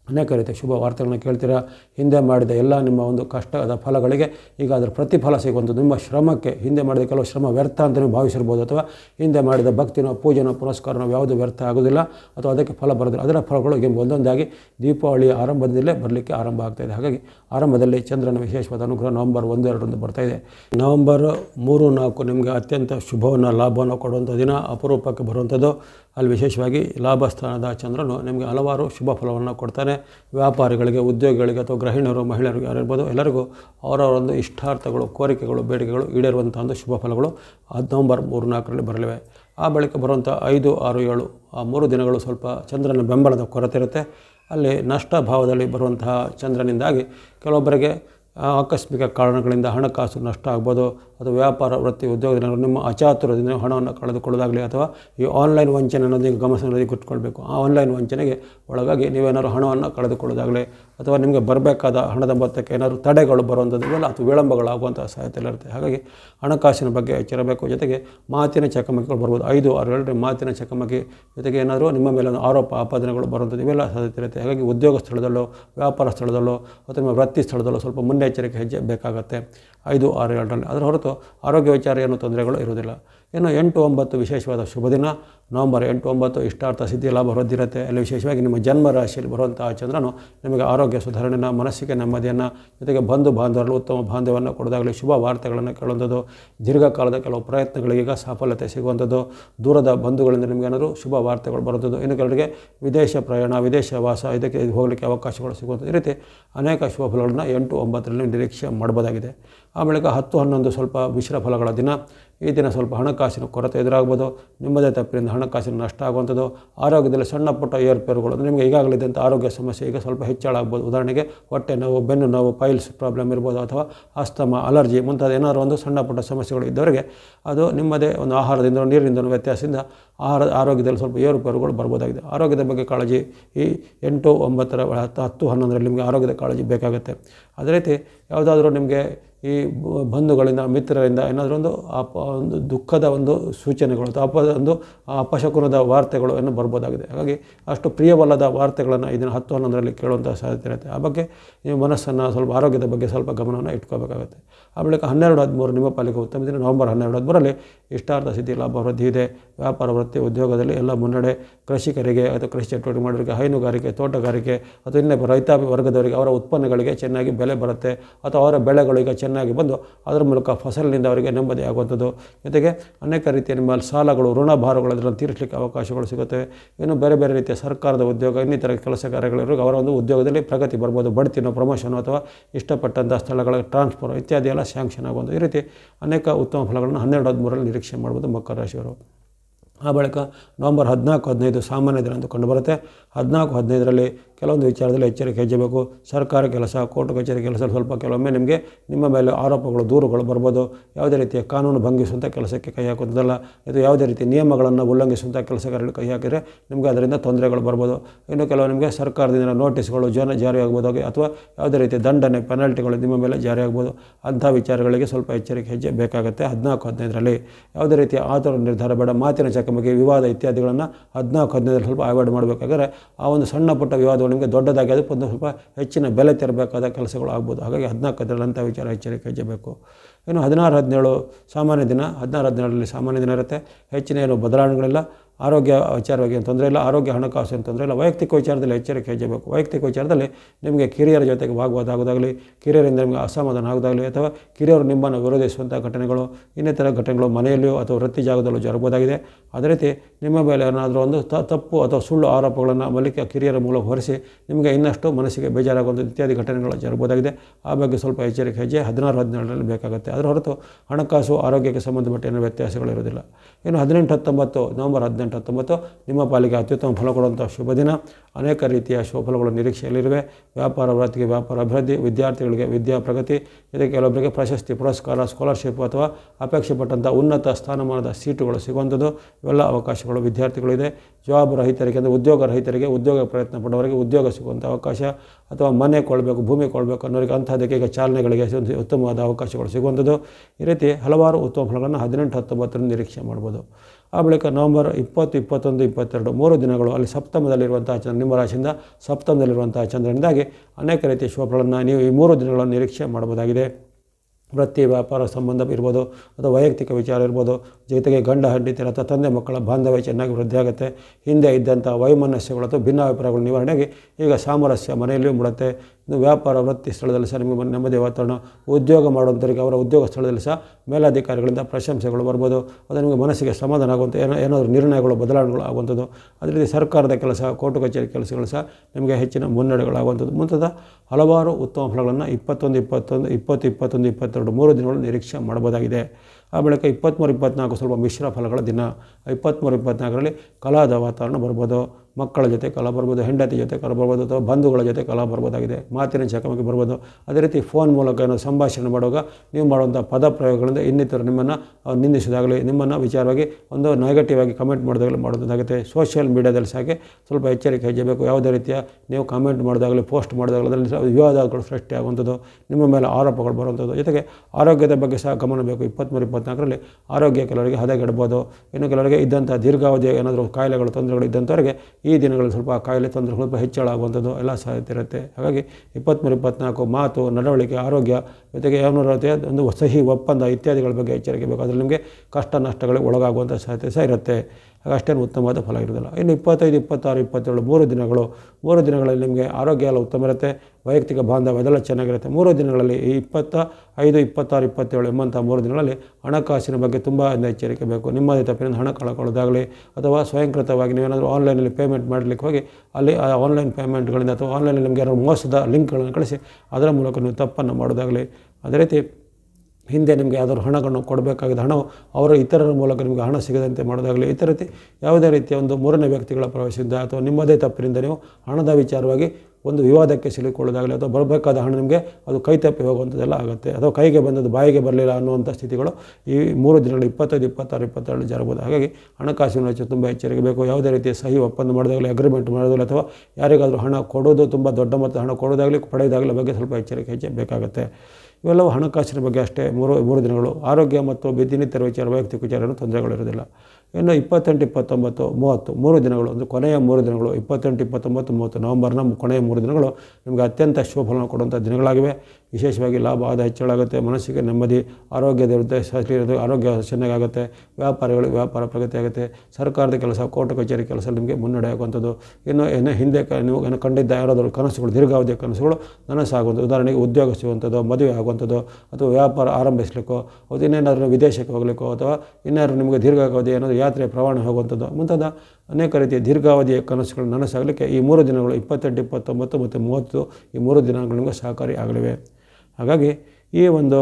A: ಅನೇಕ ರೀತಿಯ ಶುಭ ವಾರ್ತೆಗಳನ್ನ ಕೇಳ್ತೀರಾ? ಹಿಂದೆ ಮಾಡಿದ ಎಲ್ಲ ನಿಮ್ಮ ಒಂದು ಕಷ್ಟದ ಫಲಗಳಿಗೆ ಈಗ ಅದರ ಪ್ರತಿಫಲ ಸಿಗುವಂಥ ನಿಮ್ಮ ಶ್ರಮಕ್ಕೆ ಹಿಂದೆ ಮಾಡಿದ ಕೆಲವು ಶ್ರಮ ವ್ಯರ್ಥ ಅಂತ ನೀವು ಭಾವಿಸಿರ್ಬೋದು. ಅಥವಾ ಹಿಂದೆ ಮಾಡಿದ ಭಕ್ತಿನೋ ಪೂಜೆನೋ ಪುರಸ್ಕಾರನೋ ಯಾವುದು ವ್ಯರ್ಥ ಆಗೋದಿಲ್ಲ ಅಥವಾ ಅದಕ್ಕೆ ಫಲ ಬರೋದಿಲ್ಲ ಅದರ ಫಲಗಳು ಒಂದೊಂದಾಗಿ ದೀಪಾವಳಿಯ ಆರಂಭದಲ್ಲೇ ಬರಲಿಕ್ಕೆ ಆರಂಭ ಆಗ್ತಾಯಿದೆ ಹಾಗಾಗಿ ಆರಂಭದಲ್ಲಿ ಚಂದ್ರನ ವಿಶೇಷವಾದ ಅನುಗ್ರಹ ನವಂಬರ್ ಒಂದು ಬರ್ತಾಯಿದೆ ನವಂಬರ್ ಮೂರು ನಾಲ್ಕು ನಿಮಗೆ ಅತ್ಯಂತ ಶುಭವನ್ನು ಲಾಭವನ್ನು ಕೊಡುವಂಥ ದಿನ, ಅಪರೂಪಕ್ಕೆ ಬರುವಂಥದ್ದು. ಅಲ್ಲಿ ವಿಶೇಷವಾಗಿ ಲಾಭಸ್ಥಾನದ ಚಂದ್ರನು ನಿಮಗೆ ಹಲವಾರು ಶುಭ ಫಲವನ್ನು ಕೊಡ್ತಾನೆ. ವ್ಯಾಪಾರಿಗಳಿಗೆ, ಉದ್ಯೋಗಿಗಳಿಗೆ ಅಥವಾ ಗೃಹಿಣಿಯರು ಮಹಿಳೆಯರಿಗೆ ಯಾರಿರ್ಬೋದು ಎಲ್ಲರಿಗೂ ಅವರವರೊಂದು ಇಷ್ಟಾರ್ಥಗಳು, ಕೋರಿಕೆಗಳು, ಬೇಡಿಕೆಗಳು ಈಡೇರುವಂಥ ಒಂದು ಶುಭ ಫಲಗಳು ಹದ್ ನವಂಬರ್ ಮೂರು ನಾಲ್ಕರಲ್ಲಿ ಬರಲಿವೆ. ಆ ಬಳಿಕ ಬರುವಂಥ ಐದು, ಆರು, ಏಳು, ಆ ಮೂರು ದಿನಗಳು ಸ್ವಲ್ಪ ಚಂದ್ರನ ಬೆಂಬಲದ ಕೊರತೆ ಇರುತ್ತೆ. ಅಲ್ಲಿ ನಷ್ಟ ಭಾವದಲ್ಲಿ ಬರುವಂತಹ ಚಂದ್ರನಿಂದಾಗಿ ಕೆಲವೊಬ್ಬರಿಗೆ ಆಕಸ್ಮಿಕ ಕಾರಣಗಳಿಂದ ಹಣಕಾಸು ನಷ್ಟ ಆಗ್ಬೋದು. ಅಥವಾ ವ್ಯಾಪಾರ, ವೃತ್ತಿ ಉದ್ಯೋಗದಲ್ಲಿ ನಿಮ್ಮ ಅಚಾತುರದಿಂದ ಹಣವನ್ನು ಕಳೆದುಕೊಳ್ಳೋದಾಗಲಿ ಅಥವಾ ಈ ಆನ್ಲೈನ್ ವಂಚನೆ ಅನ್ನೋದು ಈಗ ಗಮನದಲ್ಲಿ ಗುಟ್ಕೊಳ್ಬೇಕು ಆ ಆನ್ಲೈನ್ ವಂಚನೆಗೆ ಒಳಗಾಗಿ ನೀವೇನಾದ್ರು ಹಣವನ್ನು ಕಳೆದುಕೊಳ್ಳೋದಾಗಲಿ ಅಥವಾ ನಿಮಗೆ ಬರಬೇಕಾದ ಹಣದ ಮೊತ್ತಕ್ಕೆ ಏನಾದರೂ ತಡೆಗಳು ಬರುವಂಥದ್ದು ಇವೆಲ್ಲ ಅಥವಾ ವಿಳಂಬಗಳಾಗುವಂಥ ಸಾಧ್ಯತೆ ಇರುತ್ತೆ. ಹಾಗಾಗಿ ಹಣಕಾಸಿನ ಬಗ್ಗೆ ಎಚ್ಚರಬೇಕು. ಜೊತೆಗೆ ಮಾತಿನ ಚಕಮಕಿಗಳು ಬರ್ಬೋದು. ಐದು ಆರು ಏಳರ ಮಾತಿನ ಚಕಮಕಿ, ಜೊತೆಗೆ ಏನಾದರೂ ನಿಮ್ಮ ಮೇಲೆ ಆರೋಪ, ಆಪಾದನೆಗಳು ಬರುವಂಥದ್ದು ಇವೆಲ್ಲ ಸಾಧ್ಯತೆ ಇರುತ್ತೆ. ಹಾಗಾಗಿ ಉದ್ಯೋಗ ಸ್ಥಳದಲ್ಲೋ, ವ್ಯಾಪಾರ ಸ್ಥಳದಲ್ಲೋ ಅಥವಾ ನಿಮ್ಮ ವೃತ್ತಿ ಸ್ಥಳದಲ್ಲೋ ಸ್ವಲ್ಪ ಮುನ್ನೆಚ್ಚರಿಕೆ ಹೆಜ್ಜೆ ಬೇಕಾಗುತ್ತೆ. ಐದು ಆರು ಏಳರಲ್ಲಿ. ಅದರ ಹೊರತು ಆರೋಗ್ಯ ವಿಚಾರ ಏನು ತೊಂದರೆಗಳು ಇರುವುದಿಲ್ಲ. ಇನ್ನು ಎಂಟು ಒಂಬತ್ತು ವಿಶೇಷವಾದ ಶುಭ ದಿನ. ನವಂಬರ್ ಎಂಟು ಒಂಬತ್ತು ಇಷ್ಟಾರ್ಥ ಸಿದ್ಧಿ ಲಾಭ ಹೊರದಿರುತ್ತೆ ಅಲ್ಲಿ ವಿಶೇಷವಾಗಿ ನಿಮ್ಮ ಜನ್ಮ ರಾಶಿಯಲ್ಲಿ ಬರುವಂತಹ ಚಂದ್ರನು ನಿಮಗೆ ಆರೋಗ್ಯ ಸುಧಾರಣೆನ, ಮನಸ್ಸಿಗೆ ನೆಮ್ಮದಿಯನ್ನು, ಜೊತೆಗೆ ಬಂಧು ಬಾಂಧವರಲ್ಲಿ ಉತ್ತಮ ಬಾಂಧವ್ಯವನ್ನು ಕೊಡೋದಾಗಲಿ ಶುಭ ವಾರ್ತೆಗಳನ್ನು ಕೇಳುವಂಥದ್ದು. ದೀರ್ಘಕಾಲದ ಕೆಲವು ಪ್ರಯತ್ನಗಳಿಗೀಗ ಸಫಲತೆ ಸಿಗುವಂಥದ್ದು. ದೂರದ ಬಂಧುಗಳಿಂದ ನಿಮಗೇನಾದರೂ ಶುಭ ವಾರ್ತೆಗಳು ಬರುವಂಥದ್ದು. ಇನ್ನು ಕೆಲವರಿಗೆ ವಿದೇಶ ಪ್ರಯಾಣ, ವಿದೇಶ ವಾಸ, ಇದಕ್ಕೆ ಹೋಗಲಿಕ್ಕೆ ಅವಕಾಶಗಳು ಸಿಗುವಂಥದ್ದು. ಈ ರೀತಿ ಅನೇಕ ಶುಭ ಫಲಗಳನ್ನು ಎಂಟು ಒಂಬತ್ತರಲ್ಲಿ ನಿರೀಕ್ಷೆ ಮಾಡಬಹುದಾಗಿದೆ ಆ ಬಳಿಕ ಹತ್ತು ಹನ್ನೊಂದು ಸ್ವಲ್ಪ ಮಿಶ್ರ ಫಲಗಳ ದಿನ. ಈ ದಿನ ಸ್ವಲ್ಪ ಹಣಕಾಸಿನ ಕೊರತೆ ಎದುರಾಗ್ಬೋದು. ನಿಮ್ಮದೇ ತಪ್ಪಿನಿಂದ ಹಣಕಾಸಿನ ನಷ್ಟ ಆಗುವಂಥದ್ದು. ಆರೋಗ್ಯದಲ್ಲಿ ಸಣ್ಣ ಪುಟ್ಟ ಏರ್ಪೇರುಗಳು ಅಂದರೆ ನಿಮಗೆ ಈಗಾಗಲಿದ್ದಂಥ ಆರೋಗ್ಯ ಸಮಸ್ಯೆ ಈಗ ಸ್ವಲ್ಪ ಹೆಚ್ಚಳ ಆಗ್ಬೋದು ಉದಾಹರಣೆಗೆ ಹೊಟ್ಟೆ ನೋವು, ಬೆನ್ನು ನೋವು, ಪೈಲ್ಸ್ ಪ್ರಾಬ್ಲಮ್ ಇರ್ಬೋದು ಅಥವಾ ಅಸ್ತಮ, ಅಲರ್ಜಿ ಮುಂತಾದ ಏನಾದರೂ ಒಂದು ಸಣ್ಣ ಪುಟ್ಟ ಸಮಸ್ಯೆಗಳು ಇದ್ದವರಿಗೆ ಅದು ನಿಮ್ಮದೇ ಒಂದು ಆಹಾರದಿಂದ ನೀರಿನಿಂದ ವ್ಯತ್ಯಾಸದಿಂದ ಆಹಾರ ಆರೋಗ್ಯದಲ್ಲಿ ಸ್ವಲ್ಪ ಏರುಪೇರುಗಳು ಬರ್ಬೋದಾಗಿದೆ. ಆರೋಗ್ಯದ ಬಗ್ಗೆ ಕಾಳಜಿ ಈ ಎಂಟು ಒಂಬತ್ತರ ಹತ್ತು ಹತ್ತು ಹನ್ನೊಂದರಲ್ಲಿ ನಿಮಗೆ ಆರೋಗ್ಯದ ಕಾಳಜಿ ಬೇಕಾಗುತ್ತೆ. ಅದೇ ರೀತಿ ಯಾವುದಾದ್ರೂ ನಿಮಗೆ ಈ ಬಂಧುಗಳಿಂದ, ಮಿತ್ರರಿಂದ ಏನಾದರೂ ಒಂದು ಅಪ, ಒಂದು ದುಃಖದ ಒಂದು ಸೂಚನೆಗಳು ಅಪ ಒಂದು ಅಪಶಕುನದ ವಾರ್ತೆಗಳು ಏನು ಬರ್ಬೋದಾಗಿದೆ. ಹಾಗಾಗಿ ಅಷ್ಟು ಪ್ರಿಯವಲ್ಲದ ವಾರ್ತೆಗಳನ್ನು ಇದನ್ನು ಹತ್ತು ಹನ್ನೊಂದರಲ್ಲಿ ಕೇಳುವಂಥ ಸಾಧ್ಯತೆ ಇರುತ್ತೆ. ಆ ಬಗ್ಗೆ ನೀವು ಮನಸ್ಸನ್ನು ಸ್ವಲ್ಪ ಆರೋಗ್ಯದ ಬಗ್ಗೆ ಸ್ವಲ್ಪ ಗಮನವನ್ನು ಇಟ್ಕೋಬೇಕಾಗುತ್ತೆ. ಆ ಬಳಿಕ ಹನ್ನೆರಡು ಹದಿಮೂರು ನಿಮ್ಮ ಪಾಲಿಗೆ ಉತ್ತಮ ದಿನ, ನವಂಬರ್ ಹನ್ನೆರಡು ಹದಿಮೂರರಲ್ಲಿ ಇಷ್ಟಾರ್ಥ ಸಿದ್ಧಿ, ಲಾಭ, ವೃದ್ಧಿ ಇದೆ. ವ್ಯಾಪಾರ, ವೃತ್ತಿ, ಉದ್ಯೋಗದಲ್ಲಿ ಎಲ್ಲ ಮುನ್ನಡೆ. ಕೃಷಿಕರಿಗೆ ಅಥವಾ ಕೃಷಿ ಚಟುವಟಿಕೆ ಮಾಡೋರಿಗೆ ಹೈನುಗಾರಿಕೆ, ತೋಟಗಾರಿಕೆ ಅಥವಾ ಇನ್ನೇ ರೈತಾಪಿ ವರ್ಗದವರಿಗೆ ಅವರ ಉತ್ಪನ್ನಗಳಿಗೆ ಚೆನ್ನಾಗಿ ಬೆಲೆ ಬರುತ್ತೆ ಅಥವಾ ಅವರ ಬೆಳೆಗಳು ಈಗ ಚೆನ್ನಾಗಿ ಬಂದು ಅದರ ಮೂಲಕ ಫಸಲಿನಿಂದ ಅವರಿಗೆ ನೆಮ್ಮದಿ ಆಗುವಂಥದ್ದು. ಜೊತೆಗೆ ಅನೇಕ ರೀತಿಯ ನಿಮ್ಮ ಸಾಲಗಳು ಋಣಭಾರಗಳು ಅದನ್ನು ತೀರಿಸಲಿಕ್ಕೆ ಅವಕಾಶಗಳು ಸಿಗುತ್ತವೆ. ಇನ್ನು ಬೇರೆ ಬೇರೆ ರೀತಿಯ ಸರ್ಕಾರದ ಉದ್ಯೋಗ, ಇನ್ನಿತರ ಕೆಲಸ ಕಾರ್ಯಗಳಿರೋ ಅವರ ಒಂದು ಉದ್ಯೋಗದಲ್ಲಿ ಪ್ರಗತಿ ಬರ್ಬೋದು. ಬಡ್ತಿನೋ ಪ್ರಮೋಷನ್ ಅಥವಾ ಇಷ್ಟಪಟ್ಟಂಥ ಸ್ಥಳಗಳ ಟ್ರಾನ್ಸ್ಫರ್ ಇತ್ಯಾದಿ ಎಲ್ಲ ಸ್ಯಾಂಕ್ಷನ್ ಆಗೋದು ಈ ರೀತಿ ಅನೇಕ ಉತ್ತಮ ಫಲಗಳನ್ನು ಹನ್ನೆರಡು, ಹದಿಮೂರರಲ್ಲಿ ನಿರೀಕ್ಷೆ ಮಾಡ್ಬೋದು ಮಕರ ರಾಶಿಯವರು. ಆ ಬಳಿಕ ನವಂಬರ್ ಹದಿನಾಲ್ಕು, ಹದಿನೈದು ಸಾಮಾನ್ಯ ದಿನ ಅಂತ ಕಂಡುಬರುತ್ತೆ ಹದಿನಾಲ್ಕು, ಹದಿನೈದರಲ್ಲಿ ಕೆಲವೊಂದು ವಿಚಾರದಲ್ಲಿ ಎಚ್ಚರಿಕೆ ಹೆಜ್ಜೆಬೇಕು ಸರ್ಕಾರ ಕೆಲಸ, ಕೋರ್ಟ್ ಕಚೇರಿ ಕೆಲಸ ಸ್ವಲ್ಪ ಕೆಲವೊಮ್ಮೆ ನಿಮಗೆ ನಿಮ್ಮ ಮೇಲೆ ಆರೋಪಗಳು, ದೂರುಗಳು ಬರ್ಬೋದು. ಯಾವುದೇ ರೀತಿಯ ಕಾನೂನು ಭಂಗಿಸುವಂಥ ಕೆಲಸಕ್ಕೆ ಕೈ ಹಾಕುವುದಲ್ಲ. ಇದು ಯಾವುದೇ ರೀತಿ ನಿಯಮಗಳನ್ನು ಉಲ್ಲಂಘಿಸುವಂಥ ಕೆಲಸಗಾರರಿಗೆ ಕೈ ಹಾಕಿದರೆ ನಿಮಗೆ ಅದರಿಂದ ತೊಂದರೆಗಳು ಬರ್ಬೋದು. ಇನ್ನು ಕೆಲವು ನಿಮಗೆ ಸರ್ಕಾರದಿಂದ ನೋಟಿಸ್ಗಳು ಜನ ಜಾರಿಯಾಗ್ಬೋದು ಅಥವಾ ಯಾವುದೇ ರೀತಿಯ ದಂಡನೆ, ಪೆನಾಲ್ಟಿಗಳು ನಿಮ್ಮ ಮೇಲೆ ಜಾರಿಯಾಗ್ಬೋದು ಅಂಥ ವಿಚಾರಗಳಿಗೆ ಸ್ವಲ್ಪ ಎಚ್ಚರಿಕೆ ಹೆಜ್ಜೆ ಬೇಕಾಗುತ್ತೆ. ಹದಿನಾಲ್ಕು, ಹದಿನೈದರಲ್ಲಿ ಯಾವುದೇ ರೀತಿಯ ಆತುರ ನಿರ್ಧಾರ ಬೇಡ. ಮಾತಿನ ಚಕಮಕಿ, ವಿವಾದ ಇತ್ಯಾದಿಗಳನ್ನು ಹದಿನಾಲ್ಕು, ಹದಿನೈದರಲ್ಲಿ ಸ್ವಲ್ಪ ಅವಾಯ್ಡ್ ಮಾಡಬೇಕಾದ್ರೆ ಆ ಒಂದು ಸಣ್ಣ ಪುಟ್ಟ ವಿವಾದಗಳು ನಿಮಗೆ ದೊಡ್ಡದಾಗಿ ಅದಕ್ಕೆ ಒಂದು ಸ್ವಲ್ಪ ಹೆಚ್ಚಿನ ಬೆಲೆ ತೆರಬೇಕಾದ ಕೆಲಸಗಳು ಆಗ್ಬೋದು. ಹಾಗಾಗಿ ಹದಿನಾಲ್ಕು ಹದಿನೇಳು ಅಂಥ ವಿಚಾರ ಎಚ್ಚರಿಕೆ ಹೆಚ್ಚಬೇಕು ಬೇಕು ಇನ್ನು ಹದಿನಾರು ಹದಿನೇಳು ಸಾಮಾನ್ಯ ದಿನ, ಹದಿನಾರು ಹದಿನೇಳರಲ್ಲಿ ಸಾಮಾನ್ಯ ದಿನ ಇರುತ್ತೆ. ಹೆಚ್ಚಿನ ಏನು ಬದಲಾವಣೆಗಳಿಲ್ಲ. ಆರೋಗ್ಯ ವಿಚಾರವಾಗಿ ಏನು ತೊಂದರೆ ಇಲ್ಲ, ಆರೋಗ್ಯ ಹಣಕಾಸು ಏನು ತೊಂದರೆ ಇಲ್ಲ, ವೈಯಕ್ತಿಕ ವಿಚಾರದಲ್ಲಿ ಎಚ್ಚರಿಕೆ ಹೆಜ್ಜಬೇಕು ವೈಯಕ್ತಿಕ ವಿಚಾರದಲ್ಲಿ ನಿಮಗೆ ಕಿರಿಯರ ಜೊತೆಗೆ ವಾಗ್ವಾದ ಆಗೋದಾಗಲಿ ಕಿರಿಯರಿಂದ ನಿಮಗೆ ಅಸಮಾಧಾನ ಆಗೋದಾಗಲಿ ಅಥವಾ ಕಿರಿಯರು ನಿಮ್ಮನ್ನು ವಿರೋಧಿಸುವಂಥ ಘಟನೆಗಳು, ಇನ್ನಿತರ ಘಟನೆಗಳು ಮನೆಯಲ್ಲಿಯೋ ಅಥವಾ ವೃತ್ತಿ ಜಾಗದಲ್ಲೂ ಜರುಗಬಹುದಾಗಿದೆ. ಅದೇ ರೀತಿ ನಿಮ್ಮ ಮೇಲೆ ಏನಾದರೂ ಒಂದು ತಪ್ಪು ಅಥವಾ ಸುಳ್ಳು ಆರೋಪಗಳನ್ನು ಮಲ್ಲಿಕ ಕಿರಿಯರ ಮೂಲಕ ಹೊರಿಸಿ ನಿಮಗೆ ಇನ್ನಷ್ಟು ಮನಸ್ಸಿಗೆ ಬೇಜಾರಾಗುವಂಥ ಇತ್ಯಾದಿ ಘಟನೆಗಳು ಜರುಗಬಹುದಾಗಿದೆ. ಆ ಬಗ್ಗೆ ಸ್ವಲ್ಪ ಎಚ್ಚರಿಕೆ ಹೆಜ್ಜೆ ಹದಿನಾರು, ಹದಿನೇಳರಲ್ಲಿ ಬೇಕಾಗುತ್ತೆ. ಅದರ ಹೊರತು ಹಣಕಾಸು, ಆರೋಗ್ಯಕ್ಕೆ ಸಂಬಂಧಪಟ್ಟ ಏನೂ ವ್ಯತ್ಯಾಸಗಳು ಇರೋದಿಲ್ಲ ಇನ್ನು ಹದಿನೆಂಟು, ಹತ್ತೊಂಬತ್ತು ನವಂಬರ್ ಹದಿನೆಂಟು ಹತ್ತೊಂಬತ್ತು. ನಿಮ್ಮ ಪಾಲಿಗೆ ಅತ್ಯುತ್ತಮ ಫಲ ಕೊಡುವಂಥ ಶುಭ ದಿನ. ಅನೇಕ ರೀತಿಯ ಶುಭಫಲಗಳು ನಿರೀಕ್ಷೆಯಲ್ಲಿರುವೆ. ವ್ಯಾಪಾರ, ವೃತ್ತಿಗೆ ವ್ಯಾಪಾರ, ಅಭಿವೃದ್ಧಿ, ವಿದ್ಯಾರ್ಥಿಗಳಿಗೆ ವಿದ್ಯಾ ಪ್ರಗತಿ, ಇದಕ್ಕೆ ಕೆಲವೊಬ್ಬರಿಗೆ ಪ್ರಶಸ್ತಿ, ಪುರಸ್ಕಾರ ಸ್ಕಾಲರ್ಶಿಪ್ ಅಥವಾ ಅಪೇಕ್ಷೆ ಪಟ್ಟಂಥ ಉನ್ನತ ಸ್ಥಾನಮಾನದ ಸೀಟುಗಳು ಸಿಗುವಂಥದ್ದು. ಇವೆಲ್ಲ ಅವಕಾಶಗಳು ವಿದ್ಯಾರ್ಥಿಗಳಿದೆ ಜಾಬ್ ರಹಿತರಿಗೆ ಅಂದರೆ ಉದ್ಯೋಗ ರಹಿತರಿಗೆ, ಉದ್ಯೋಗ ಪ್ರಯತ್ನ ಪಡುವವರಿಗೆ ಉದ್ಯೋಗ ಸಿಗುವಂಥ ಅವಕಾಶ. ಅಥವಾ ಮನೆ ಕೊಡಬೇಕು, ಭೂಮಿ ಕೊಡಬೇಕು ಅನ್ನೋರಿಗೆ ಅಂಥದಕ್ಕೆ ಈಗ ಚಾಲನೆಗಳಿಗೆ ಉತ್ತಮವಾದ ಅವಕಾಶಗಳು ಸಿಗುವಂಥದ್ದು. ಈ ರೀತಿ ಹಲವಾರು ಉತ್ತಮ ಫಲಗಳನ್ನು ಹದಿನೆಂಟು ಹತ್ತೊಂಬತ್ತರಿಂದ ನಿರೀಕ್ಷೆ ಮಾಡ್ಬೋದು. ಆ ಬಳಿಕ ನವಂಬರ್ ಇಪ್ಪತ್ತು, ಇಪ್ಪತ್ತೊಂದು, ಇಪ್ಪತ್ತೆರಡು ಮೂರು ದಿನಗಳು ಅಲ್ಲಿ ಸಪ್ತಮದಲ್ಲಿರುವಂತಹ ಚಂದ್ರ, ನಿಮ್ಮ ರಾಶಿಯಿಂದ ಸಪ್ತಮದಲ್ಲಿರುವಂತಹ ಚಂದ್ರನಿಂದಾಗಿ ಅನೇಕ ರೀತಿಯ ಶುಭಗಳನ್ನು ನೀವು ಈ ಮೂರು ದಿನಗಳನ್ನು ನಿರೀಕ್ಷೆ ಮಾಡಬಹುದಾಗಿದೆ. ವೃತ್ತಿ, ವ್ಯಾಪಾರ ಸಂಬಂಧ ಇರ್ಬೋದು ಅಥವಾ ವೈಯಕ್ತಿಕ ವಿಚಾರ ಇರ್ಬೋದು. ಜೊತೆಗೆ ಗಂಡ ಹೆಂಡತಿಯರ ಅಥವಾ ತಂದೆ, ಮಕ್ಕಳ ಬಾಂಧವ್ಯ ಚೆನ್ನಾಗಿ ವೃದ್ಧಿಯಾಗುತ್ತೆ ಹಿಂದೆ ಇದ್ದಂಥ ವೈಮನಸ್ಯಗಳು ಅಥವಾ ಭಿನ್ನಾಭಿಪ್ರಾಯಗಳು ನಿವಾರಣೆಗೆ ಈಗ ಸಾಮರಸ್ಯ ಮನೆಯಲ್ಲಿಯೂ ಮೂಡುತ್ತೆ. ವ್ಯಾಪಾರ ವೃತ್ತಿ ಸ್ಥಳದಲ್ಲಿ ಸಹ ನಿಮಗೆ ನೆಮ್ಮದಿ ವಾತಾವರಣ, ಉದ್ಯೋಗ ಮಾಡುವಂಥವರಿಗೆ ಅವರ ಉದ್ಯೋಗ ಸ್ಥಳದಲ್ಲಿ ಸಹ ಮೇಲಾಧಿಕಾರಿಗಳಿಂದ ಪ್ರಶಂಸೆಗಳು ಬರ್ಬೋದು. ಅದು ನಿಮಗೆ ಮನಸ್ಸಿಗೆ ಸಮಾಧಾನ ಆಗುವಂಥ ಏನೋ, ಏನಾದರೂ ನಿರ್ಣಯಗಳು, ಬದಲಾವಣೆಗಳು ಆಗುವಂಥದ್ದು. ಅದೇ ರೀತಿ ಸರ್ಕಾರದ ಕೆಲಸ, ಕೋರ್ಟು ಕಚೇರಿ ಕೆಲಸಗಳು ಸಹ ನಿಮಗೆ ಹೆಚ್ಚಿನ ಮುನ್ನಡೆಗಳಾಗುವಂಥದ್ದು ಮುಂತಾದ ಹಲವಾರು ಉತ್ತಮ ಫಲಗಳನ್ನು ಇಪ್ಪತ್ತೊಂದು ಇಪ್ಪತ್ತೊಂದು, ಇಪ್ಪತ್ತು ಇಪ್ಪತ್ತೊಂದು ಇಪ್ಪತ್ತೆರಡು, ಮೂರು ದಿನಗಳು ನಿರೀಕ್ಷೆ ಮಾಡಬಹುದಾಗಿದೆ. ಆ ಬಳಿಕ ಇಪ್ಪತ್ತ್ಮೂರು, ಇಪ್ಪತ್ತ್ನಾಲ್ಕು ಸ್ವಲ್ಪ ಮಿಶ್ರ ಫಲಗಳ ದಿನ. ಇಪ್ಪತ್ತ್ಮೂರು, ಇಪ್ಪತ್ತ್ನಾಲ್ಕರಲ್ಲಿ ಕಲಾದ ವಾತಾವರಣ ಬರ್ಬೋದು. ಮಕ್ಕಳ ಜೊತೆ ಕಾಲ ಬರ್ಬೋದು, ಹೆಂಡತಿ ಜೊತೆ ಕಾಲ ಬರ್ಬೋದು ಅಥವಾ ಬಂಧುಗಳ ಜೊತೆ ಕಾಲ ಬರ್ಬೋದಾಗಿದೆ, ಮಾತಿನ ಚಕಮಕಿ ಬರ್ಬೋದು. ಅದೇ ರೀತಿ ಫೋನ್ ಮೂಲಕ ಸಂಭಾಷಣೆ ಮಾಡುವಾಗ ನೀವು ಮಾಡುವಂಥ ಪದ ಪ್ರಯೋಗಗಳಿಂದ ಇನ್ನಿತರ ನಿಮ್ಮನ್ನು ನಿಂದಿಸೋದಾಗಲಿ, ನಿಮ್ಮನ್ನು ವಿಚಾರವಾಗಿ ಒಂದು ನೆಗೆಟಿವ್ ಆಗಿ ಕಮೆಂಟ್ ಮಾಡೋದಾಗಲಿ ಮಾಡೋದಾಗುತ್ತೆ ಸೋಷಿಯಲ್ ಮೀಡಿಯಾದಲ್ಲಿ ಸಾಕೆ ಸ್ವಲ್ಪ ಎಚ್ಚರಿಕೆ ಹೆಜ್ಜೆ ಬೇಕು ಯಾವುದೇ ರೀತಿಯ ನೀವು ಕಮೆಂಟ್ ಮಾಡೋದಾಗಲಿ ಪೋಸ್ಟ್ ಮಾಡೋದಾಗಲಿ, ಅದರಲ್ಲಿ ವಿವಾದಗಳು ಸೃಷ್ಟಿಯಾಗುವಂಥದ್ದು ನಿಮ್ಮ ಮೇಲೆ ಆರೋಪಗಳು ಬರುವಂಥದ್ದು. ಜೊತೆಗೆ ಆರೋಗ್ಯದ ಬಗ್ಗೆ ಸಹ ಗಮನ ಬೇಕು. ಇಪ್ಪತ್ತ್ಮೂರು ಇಪ್ಪತ್ತ್ನಾಲ್ಕರಲ್ಲಿ ಆರೋಗ್ಯ ಕೆಲವರಿಗೆ ಹದಗೆಡ್ಬೋದು ಇನ್ನು ಕೆಲವರಿಗೆ ಇದ್ದಂಥ ದೀರ್ಘಾವಧಿಯ ಏನಾದರೂ ಕಾಯಿಲೆಗಳು, ತೊಂದರೆಗಳು ಇದ್ದಂಥವರಿಗೆ ಈ ದಿನಗಳಲ್ಲಿ ಸ್ವಲ್ಪ ಕಾಯಿಲೆ ತೊಂದರೆ ಸ್ವಲ್ಪ ಹೆಚ್ಚಳ ಆಗುವಂಥದ್ದು ಎಲ್ಲ ಸಾಧ್ಯತೆ ಇರುತ್ತೆ. ಹಾಗಾಗಿ ಇಪ್ಪತ್ತ್ಮೂರು ಇಪ್ಪತ್ನಾಲ್ಕು ಮಾತು, ನಡವಳಿಕೆ, ಆರೋಗ್ಯ ಜೊತೆಗೆ ರೀತಿಯ ಒಂದು ಸಹಿ ಒಪ್ಪಂದ ಇತ್ಯಾದಿಗಳ ಬಗ್ಗೆ ಎಚ್ಚರಿಕೆ ಬೇಕು. ಅದರಲ್ಲಿ ನಿಮಗೆ ಕಷ್ಟ ನಷ್ಟಗಳಿಗೆ ಒಳಗಾಗುವಂಥ ಸಾಧ್ಯತೆ ಸಹ ಇರುತ್ತೆ. ಅಷ್ಟೇನು ಉತ್ತಮವಾದ ಫಲ ಇರೋದಿಲ್ಲ ಇನ್ನು ಇಪ್ಪತ್ತೈದು, ಇಪ್ಪತ್ತಾರು, ಇಪ್ಪತ್ತೇಳು ಮೂರು ದಿನಗಳು, ಮೂರು ದಿನಗಳಲ್ಲಿ ನಿಮಗೆ ಆರೋಗ್ಯ ಎಲ್ಲ ಉತ್ತಮ ಇರುತ್ತೆ, ವೈಯಕ್ತಿಕ ಬಾಂಧವ್ಯ ಅದೆಲ್ಲ ಚೆನ್ನಾಗಿರುತ್ತೆ. ಮೂರು ದಿನಗಳಲ್ಲಿ ಈ ಇಪ್ಪತ್ತ ಐದು, ಇಪ್ಪತ್ತಾರು, ಇಪ್ಪತ್ತೇಳು ಎಂಬಂಥ ಮೂರು ದಿನಗಳಲ್ಲಿ ಹಣಕಾಸಿನ ಬಗ್ಗೆ ತುಂಬ ಎಚ್ಚರಿಕೆ ಬೇಕು. ನಿಮ್ಮದೇ ತಪ್ಪಿನಿಂದ ಹಣ ಕಳ್ಕೊಳ್ಳೋದಾಗಲಿ ಅಥವಾ ಸ್ವಯಂಕೃತವಾಗಿ ನೀವೇನಾದರೂ ಆನ್ಲೈನಲ್ಲಿ ಪೇಮೆಂಟ್ ಮಾಡಲಿಕ್ಕೆ ಹೋಗಿ ಅಲ್ಲಿ ಆ ಆನ್ಲೈನ್ ಪೇಮೆಂಟ್ಗಳಿಂದ ಅಥವಾ ಆನ್ಲೈನಲ್ಲಿ ನಿಮಗೆ ಯಾರು ಮೋಸದ ಲಿಂಕ್ಗಳನ್ನು ಕಳಿಸಿ ಅದರ ಮೂಲಕ ನೀವು ತಪ್ಪನ್ನು ಮಾಡೋದಾಗಲಿ. ಅದೇ ರೀತಿ ಹಿಂದೆ ನಿಮಗೆ ಯಾವ್ದಾದ್ರು ಹಣಗಳನ್ನು ಕೊಡಬೇಕಾಗಿದ್ದ ಹಣವು ಅವರ ಇತರರ ಮೂಲಕ ನಿಮಗೆ ಹಣ ಸಿಗದಂತೆ ಮಾಡೋದಾಗಲಿ, ಈ ರೀತಿ ಯಾವುದೇ ರೀತಿಯ ಒಂದು ಮೂರನೇ ವ್ಯಕ್ತಿಗಳ ಪ್ರವೇಶದಿಂದ ಅಥವಾ ನಿಮ್ಮದೇ ತಪ್ಪಿನಿಂದ ನೀವು ಹಣದ ವಿಚಾರವಾಗಿ ಒಂದು ವಿವಾದಕ್ಕೆ ಸಿಲುಕೊಳ್ಳೋದಾಗಲಿ ಅಥವಾ ಬರಬೇಕಾದ ಹಣ ನಿಮಗೆ ಅದು ಕೈ ತಪ್ಪಿ ಹೋಗುವಂಥದ್ದೆಲ್ಲ ಆಗುತ್ತೆ. ಅಥವಾ ಕೈಗೆ ಬಂದದ್ದು ಬಾಯಿಗೆ ಬರಲಿಲ್ಲ ಅನ್ನುವಂಥ ಸ್ಥಿತಿಗಳು ಈ ಮೂರು ದಿನಗಳು ಇಪ್ಪತ್ತೈದು, ಇಪ್ಪತ್ತಾರು, ಇಪ್ಪತ್ತೆರಡು ಜರಬಹುದು. ಹಾಗಾಗಿ ಹಣಕಾಸಿನ ವೆಚ್ಚ ತುಂಬ ಎಚ್ಚರಿಕೆ ಬೇಕು. ಯಾವುದೇ ರೀತಿಯ ಸಹಿ ಒಪ್ಪಂದ ಮಾಡೋದಾಗಲಿ ಅಗ್ರಿಮೆಂಟ್ ಮಾಡೋದಾಗಲಿ ಅಥವಾ ಯಾರಿಗಾದರೂ ಹಣ ಕೊಡೋದು ತುಂಬ ದೊಡ್ಡ ಮೊತ್ತ ಹಣ ಕೊಡೋದಾಗಲಿ, ಪಡೆಯೋದಾಗಲಿ ಬಗ್ಗೆ ಸ್ವಲ್ಪ ಎಚ್ಚರಿಕೆ ಹೆಚ್ಚೆ ಬೇಕಾಗುತ್ತೆ. ಇವೆಲ್ಲವೂ ಹಣಕಾಸಿನ ಬಗ್ಗೆ ಅಷ್ಟೇ. ಮೂರು ಮೂರು ದಿನಗಳು ಆರೋಗ್ಯ ಮತ್ತು ದಿನನಿತ್ಯದ ವಿಚಾರ, ವೈಯಕ್ತಿಕ ವಿಚಾರ ತೊಂದರೆಗಳಿರೋದಿಲ್ಲ ಇನ್ನು ಇಪ್ಪತ್ತೆಂಟು, ಇಪ್ಪತ್ತೊಂಬತ್ತು, ಮೂವತ್ತು, ಮೂರು ದಿನಗಳು ಅಂದರೆ ಕೊನೆಯ ಮೂರು ದಿನಗಳು, ಇಪ್ಪತ್ತೆಂಟು, ಇಪ್ಪತ್ತೊಂಬತ್ತು, ಮೂವತ್ತು, ನವಂಬರ್ನ ಕೊನೆಯ ಮೂರು ದಿನಗಳು ನಿಮಗೆ ಅತ್ಯಂತ ಶುಭ ಕೊಡುವಂಥ ದಿನಗಳಾಗಿವೆ. ವಿಶೇಷವಾಗಿ ಲಾಭ ಆದ ಹೆಚ್ಚಳಾಗುತ್ತೆ ಮನಸ್ಸಿಗೆ ನೆಮ್ಮದಿ ಆರೋಗ್ಯದಿರುತ್ತೆ ಶರೀರದ ಆರೋಗ್ಯ ಚೆನ್ನಾಗಾಗುತ್ತೆ ವ್ಯಾಪಾರಿಗಳು ವ್ಯಾಪಾರ ಪ್ರಗತಿ ಆಗುತ್ತೆ. ಸರ್ಕಾರದ ಕೆಲಸ, ಕೋರ್ಟ್ ಕಚೇರಿ ಕೆಲಸ ನಿಮಗೆ ಮುನ್ನಡೆ ಆಗುವಂಥದ್ದು ಇನ್ನು ಏನೋ ಹಿಂದೆ ನೀವು ಏನು ಕಂಡಿದ್ದ ಯಾರಾದರೂ ಕನಸುಗಳು, ದೀರ್ಘಾವಧಿಯ ಕನಸುಗಳು, ನನಸಾಗುವಂಥದ್ದು. ಉದಾಹರಣೆಗೆ ಉದ್ಯೋಗ ಸಿಗುವಂಥದ್ದು, ಮದುವೆ ಆಗುವಂಥದ್ದು, ಅಥವಾ ವ್ಯಾಪಾರ ಆರಂಭಿಸಲಿಕ್ಕೋ, ಅಥವಾ ಇನ್ನೇನಾದರೂ ವಿದೇಶಕ್ಕೆ ಹೋಗ್ಲಿಕ್ಕೋ, ಅಥವಾ ಇನ್ನಾದರೂ ನಿಮಗೆ ದೀರ್ಘಾವಧಿ ಏನಾದರೂ ಯಾತ್ರೆ ಪ್ರವಾಣ ಹೋಗುವಂಥದ್ದು, ಮುಂತಾದ ಅನೇಕ ರೀತಿಯ ದೀರ್ಘಾವಧಿಯ ಕನಸುಗಳು ನನಸಾಗಲಿಕ್ಕೆ ಈ ಮೂರು ದಿನಗಳು ಇಪ್ಪತ್ತೆಂಟು, ಇಪ್ಪತ್ತೊಂಬತ್ತು, ಮತ್ತು ಮೂವತ್ತು ಈ ಮೂರು ದಿನಗಳು ನಿಮಗೆ ಸಹಕಾರಿ ಆಗಲಿವೆ. ಹಾಗಾಗಿ ಈ ಒಂದು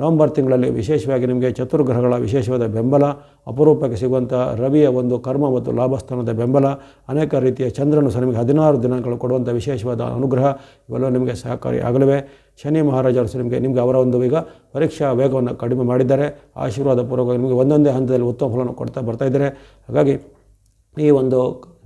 A: ನವೆಂಬರ್ ತಿಂಗಳಲ್ಲಿ ವಿಶೇಷವಾಗಿ ನಿಮಗೆ ಚತುರ್ಗ್ರಹಗಳ ವಿಶೇಷವಾದ ಬೆಂಬಲ, ಅಪರೂಪಕ್ಕೆ ಸಿಗುವಂಥ ರವಿಯ ಒಂದು ಕರ್ಮ ಮತ್ತು ಲಾಭಸ್ಥಾನದ ಬೆಂಬಲ, ಅನೇಕ ರೀತಿಯ ಚಂದ್ರನು ಸಹ ನಿಮಗೆ ಹದಿನಾರು ದಿನಗಳು ಕೊಡುವಂಥ ವಿಶೇಷವಾದ ಅನುಗ್ರಹ ಇವೆಲ್ಲ ನಿಮಗೆ ಸಹಕಾರಿ ಆಗಲಿವೆ. ಶನಿ ಮಹಾರಾಜರು ಸಹ ನಿಮಗೆ ನಿಮಗೆ ಅವರ ಒಂದು ಈಗ ಪರೀಕ್ಷಾ ವೇಗವನ್ನು ಕಡಿಮೆ ಮಾಡಿದ್ದಾರೆ. ಆಶೀರ್ವಾದ ಪೂರ್ವಕವಾಗಿ ನಿಮಗೆ ಒಂದೊಂದೇ ಹಂತದಲ್ಲಿ ಉತ್ತಮ ಫಲವನ್ನು ಕೊಡ್ತಾ ಬರ್ತಾ ಇದ್ದಾರೆ. ಹಾಗಾಗಿ ಈ ಒಂದು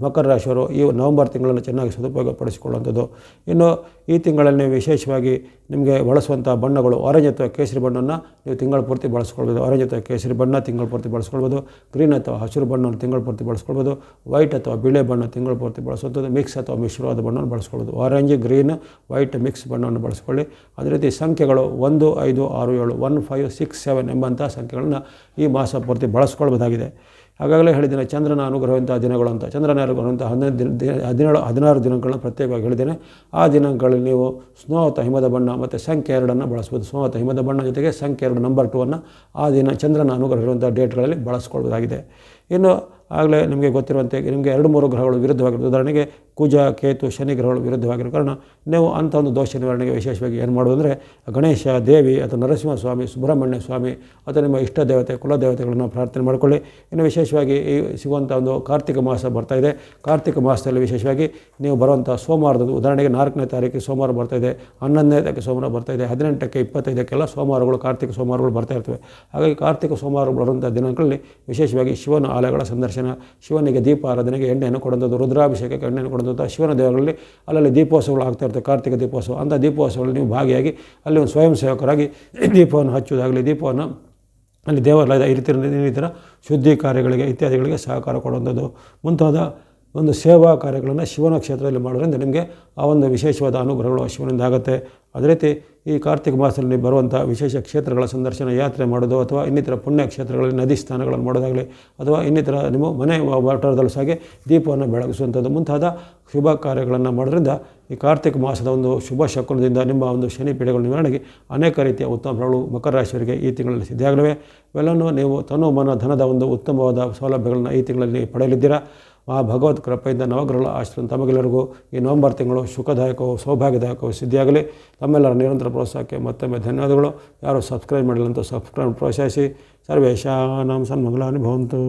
A: ಮಕರ ರಾಶಿಯವರು ಈ ನವಂಬರ್ ತಿಂಗಳನ್ನು ಚೆನ್ನಾಗಿ ಸದುಪಯೋಗಪಡಿಸಿಕೊಳ್ಳುವಂಥದ್ದು. ಇನ್ನು ಈ ತಿಂಗಳಲ್ಲಿ ವಿಶೇಷವಾಗಿ ನಿಮಗೆ ಬಳಸುವಂಥ ಬಣ್ಣಗಳು ಆರೆಂಜ್ ಅಥವಾ ಕೇಸರಿ ಬಣ್ಣವನ್ನು ನೀವು ತಿಂಗಳ ಪೂರ್ತಿ ಬಳಸ್ಕೊಳ್ಬೋದು. ಆರೆಂಜ್ ಅಥವಾ ಕೇಸರಿ ಬಣ್ಣ ತಿಂಗಳ ಪೂರ್ತಿ ಬಳಸ್ಕೊಳ್ಬೋದು. ಗ್ರೀನ್ ಅಥವಾ ಹಸಿರು ಬಣ್ಣವನ್ನು ತಿಂಗಳ ಪೂರ್ತಿ ಬಳಸ್ಕೊಳ್ಬೋದು. ವೈಟ್ ಅಥವಾ ಬಿಳೆ ಬಣ್ಣ ತಿಂಗಳ ಪೂರ್ತಿ ಬಳಸುವಂಥದ್ದು. ಮಿಕ್ಸ್ ಅಥವಾ ಮಿಶ್ರವಾದ ಬಣ್ಣವನ್ನು ಬಳಸ್ಕೊಳ್ಬೋದು. ಆರೆಂಜ್ ಗ್ರೀನ್ ವೈಟ್ ಮಿಕ್ಸ್ ಬಣ್ಣವನ್ನು ಬಳಸ್ಕೊಳ್ಳಿ. ಅದೇ ರೀತಿ ಸಂಖ್ಯೆಗಳು ಒಂದು, ಐದು, ಆರು, ಏಳು ಒನ್ ಫೈವ್ ಸಿಕ್ಸ್ ಸೆವೆನ್ ಎಂಬಂಥ ಸಂಖ್ಯೆಗಳನ್ನು ಈ ಮಾಸ ಪೂರ್ತಿ ಬಳಸ್ಕೊಳ್ಬೋದಾಗಿದೆ. ಆಗಾಗಲೇ ಹೇಳಿದ್ದೇನೆ, ಚಂದ್ರನ ಅನುಗ್ರಹವಂಥ ದಿನಗಳು ಅಂತ. ಚಂದ್ರನ ಅನುಗ್ರಹವಂಥ ಹನ್ನೊಂದು ದಿನ ದಿನ, ಹದಿನೇಳು, ಹದಿನಾರು ದಿನಗಳನ್ನ ಪ್ರತ್ಯೇಕವಾಗಿ ಹೇಳಿದ್ದೇನೆ. ಆ ದಿನಗಳಲ್ಲಿ ನೀವು ಸ್ನೋಹತ ಹಿಮದ ಬಣ್ಣ ಮತ್ತು ಸಂಖ್ಯೆ ಎರಡನ್ನು ಬಳಸ್ಬೋದು. ಸ್ನೋಹತ ಹಿಮದ ಬಣ್ಣ ಜೊತೆಗೆ ಸಂಖ್ಯೆ ಎರಡು ನಂಬರ್ ಟೂ ಅನ್ನು ಆ ದಿನ ಚಂದ್ರನ ಅನುಗ್ರಹ ಇರುವಂಥ ಡೇಟ್ಗಳಲ್ಲಿ ಬಳಸ್ಕೊಳ್ಬೋದಾಗಿದೆ. ಇನ್ನು ಆಗಲೇ ನಿಮಗೆ ಗೊತ್ತಿರುವಂತೆ ನಿಮಗೆ ಎರಡು ಮೂರು ಗ್ರಹಗಳು ವಿರುದ್ಧವಾಗಿರುತ್ತೆ ಉದಾಹರಣೆಗೆ ಕುಜ, ಕೇತು ಶನಿ ಗ್ರಹಗಳು ವಿರುದ್ಧವಾಗಿರೋ ಕಾರಣ ನೀವು ಅಂಥ ಒಂದು ದೋಷ ನಿವಾರಣೆಗೆ ವಿಶೇಷವಾಗಿ ಏನು ಮಾಡೋದು ಅಂದರೆ ಗಣೇಶ, ದೇವಿ ಅಥವಾ ನರಸಿಂಹ ಸ್ವಾಮಿ ಸುಬ್ರಹ್ಮಣ್ಯ ಸ್ವಾಮಿ ಅಥವಾ ನಿಮ್ಮ ಇಷ್ಟ ದೇವತೆ ಕುಲದೇವತೆಗಳನ್ನು ಪ್ರಾರ್ಥನೆ ಮಾಡಿಕೊಳ್ಳಿ. ಇನ್ನು ವಿಶೇಷವಾಗಿ ಈ ಸಿಗುವಂಥ ಒಂದು ಕಾರ್ತಿಕ ಮಾಸ ಬರ್ತಾ ಇದೆ. ಕಾರ್ತಿಕ ಮಾಸದಲ್ಲಿ ವಿಶೇಷವಾಗಿ ನೀವು ಬರುವಂಥ ಸೋಮವಾರದ ಉದಾಹರಣೆಗೆ ನಾಲ್ಕನೇ ತಾರೀಕಿಗೆ ಸೋಮವಾರ ಬರ್ತಾ ಇದೆ, ಹನ್ನೊಂದನೇ ತಾರೀಕು ಸೋಮವಾರ ಬರ್ತಾ ಇದೆ, ಹದಿನೆಂಟಕ್ಕೆ ಇಪ್ಪತ್ತೈದಕ್ಕೆಲ್ಲ ಸೋಮವಾರಗಳು, ಕಾರ್ತಿಕ ಸೋಮವಾರಗಳು ಬರ್ತಾ ಇರ್ತವೆ. ಹಾಗಾಗಿ ಕಾರ್ತಿಕ ಸೋಮವಾರ ಬರುವಂಥ ದಿನಗಳಲ್ಲಿ ವಿಶೇಷವಾಗಿ ಶಿವನ ಆಲಯಗಳ ಸಂದರ್ಶನ, ಶಿವನಿಗೆ ದೀಪಾರಾಧನೆಗೆ ಎಣ್ಣೆಯನ್ನು ಕೊಡುವಂಥದ್ದು, ರುದ್ರಾಭಿಷೇಕಕ್ಕೆ ಎಣ್ಣೆಯನ್ನು ಕೊಡುವಂಥದ್ದು ಶಿವನ ದೇವರಲ್ಲಿ ಅಲ್ಲಲ್ಲಿ ದೀಪೋತ್ಸವಗಳು ಆಗ್ತಾ ಕಾರ್ತಿಕ ದೀಪೋತ್ಸವ. ಅಂಥ ದೀಪೋತ್ಸವಗಳಲ್ಲಿ ನೀವು ಭಾಗಿಯಾಗಿ ಅಲ್ಲಿ ಒಂದು ಸ್ವಯಂ ಸೇವಕರಾಗಿ (clears throat) ದೀಪವನ್ನು ಹಚ್ಚುವುದಾಗಲಿ, ದೀಪವನ್ನು ಅಲ್ಲಿ ದೇವಾಲಯದ ಈ ರೀತಿ ಶುದ್ಧಿ ಕಾರ್ಯಗಳಿಗೆ ಇತ್ಯಾದಿಗಳಿಗೆ ಸಹಕಾರ ಕೊಡುವಂಥದ್ದು. ಮುಂತಾದ ಒಂದು ಸೇವಾ ಕಾರ್ಯಗಳನ್ನು ಶಿವನ ಕ್ಷೇತ್ರದಲ್ಲಿ ಮಾಡೋದ್ರಿಂದ ನಿಮಗೆ ಆ ಒಂದು ವಿಶೇಷವಾದ ಅನುಗ್ರಹಗಳು ಶಿವನಿಂದ ಆಗುತ್ತೆ. ಅದೇ ರೀತಿ ಈ ಕಾರ್ತಿಕ ಮಾಸದಲ್ಲಿ ಬರುವಂಥ ವಿಶೇಷ ಕ್ಷೇತ್ರಗಳ ಸಂದರ್ಶನ, ಯಾತ್ರೆ ಮಾಡೋದು ಅಥವಾ ಇನ್ನಿತರ ಪುಣ್ಯ ಕ್ಷೇತ್ರಗಳಲ್ಲಿ, ನದಿ ಸ್ಥಾನಗಳನ್ನು ಮಾಡೋದಾಗಲಿ ಅಥವಾ ಇನ್ನಿತರ ನಿಮ್ಮ ಮನೆ ವಾಟಾರದಲ್ಲೂ ಸಹ ದೀಪವನ್ನು ಬೆಳಗಿಸುವಂಥದ್ದು. ಮುಂತಾದ ಶುಭ ಕಾರ್ಯಗಳನ್ನು ಮಾಡೋದ್ರಿಂದ ಈ ಕಾರ್ತಿಕ ಮಾಸದ ಒಂದು ಶುಭ ಶಕುನದಿಂದ ನಿಮ್ಮ ಒಂದು ಶನಿ ಪೀಡೆಗಳ ನಿವಾರಣೆಗೆ ಅನೇಕ ರೀತಿಯ ಉತ್ತಮ ಫಲಗಳು ಮಕರ ರಾಶಿಯವರಿಗೆ ಈ ತಿಂಗಳಲ್ಲಿ ಸಿದ್ಧಿಯಾಗಲಿವೆ ಇವೆಲ್ಲವೂ ನೀವು ತನು ಮನ ಧನದ ಒಂದು ಉತ್ತಮವಾದ ಸೌಲಭ್ಯಗಳನ್ನು ಈ ತಿಂಗಳಲ್ಲಿ ಪಡೆಯಲಿದ್ದೀರಾ? ಆ ಭಗವತ್ ಕೃಪೆಯಿಂದ ನವಗ್ರಹಗಳ ಆಶ್ರಮ ತಮಗೆಲ್ಲರಿಗೂ ಈ ನವೆಂಬರ್ ತಿಂಗಳು ಸುಖದಾಯಕವೋ ಸೌಭಾಗ್ಯದಾಯಕವೋ, ಸಿದ್ಧಿಯಾಗಲಿ. ತಮ್ಮೆಲ್ಲರ ನಿರಂತರ ಪ್ರೋತ್ಸಾಹಕ್ಕೆ ಮತ್ತೊಮ್ಮೆ ಧನ್ಯವಾದಗಳು. ಯಾರು ಸಬ್ಸ್ಕ್ರೈಬ್ ಮಾಡಿಲ್ಲ ಅಂತ ಸಬ್ಸ್ಕ್ರೈಬ್ ಪ್ರೋತ್ಸಾಹಿಸಿ. ಸರ್ವೇಶಾನಾಂ ಸನ್ಮಂಗಲಾನಿ ಭವಂತು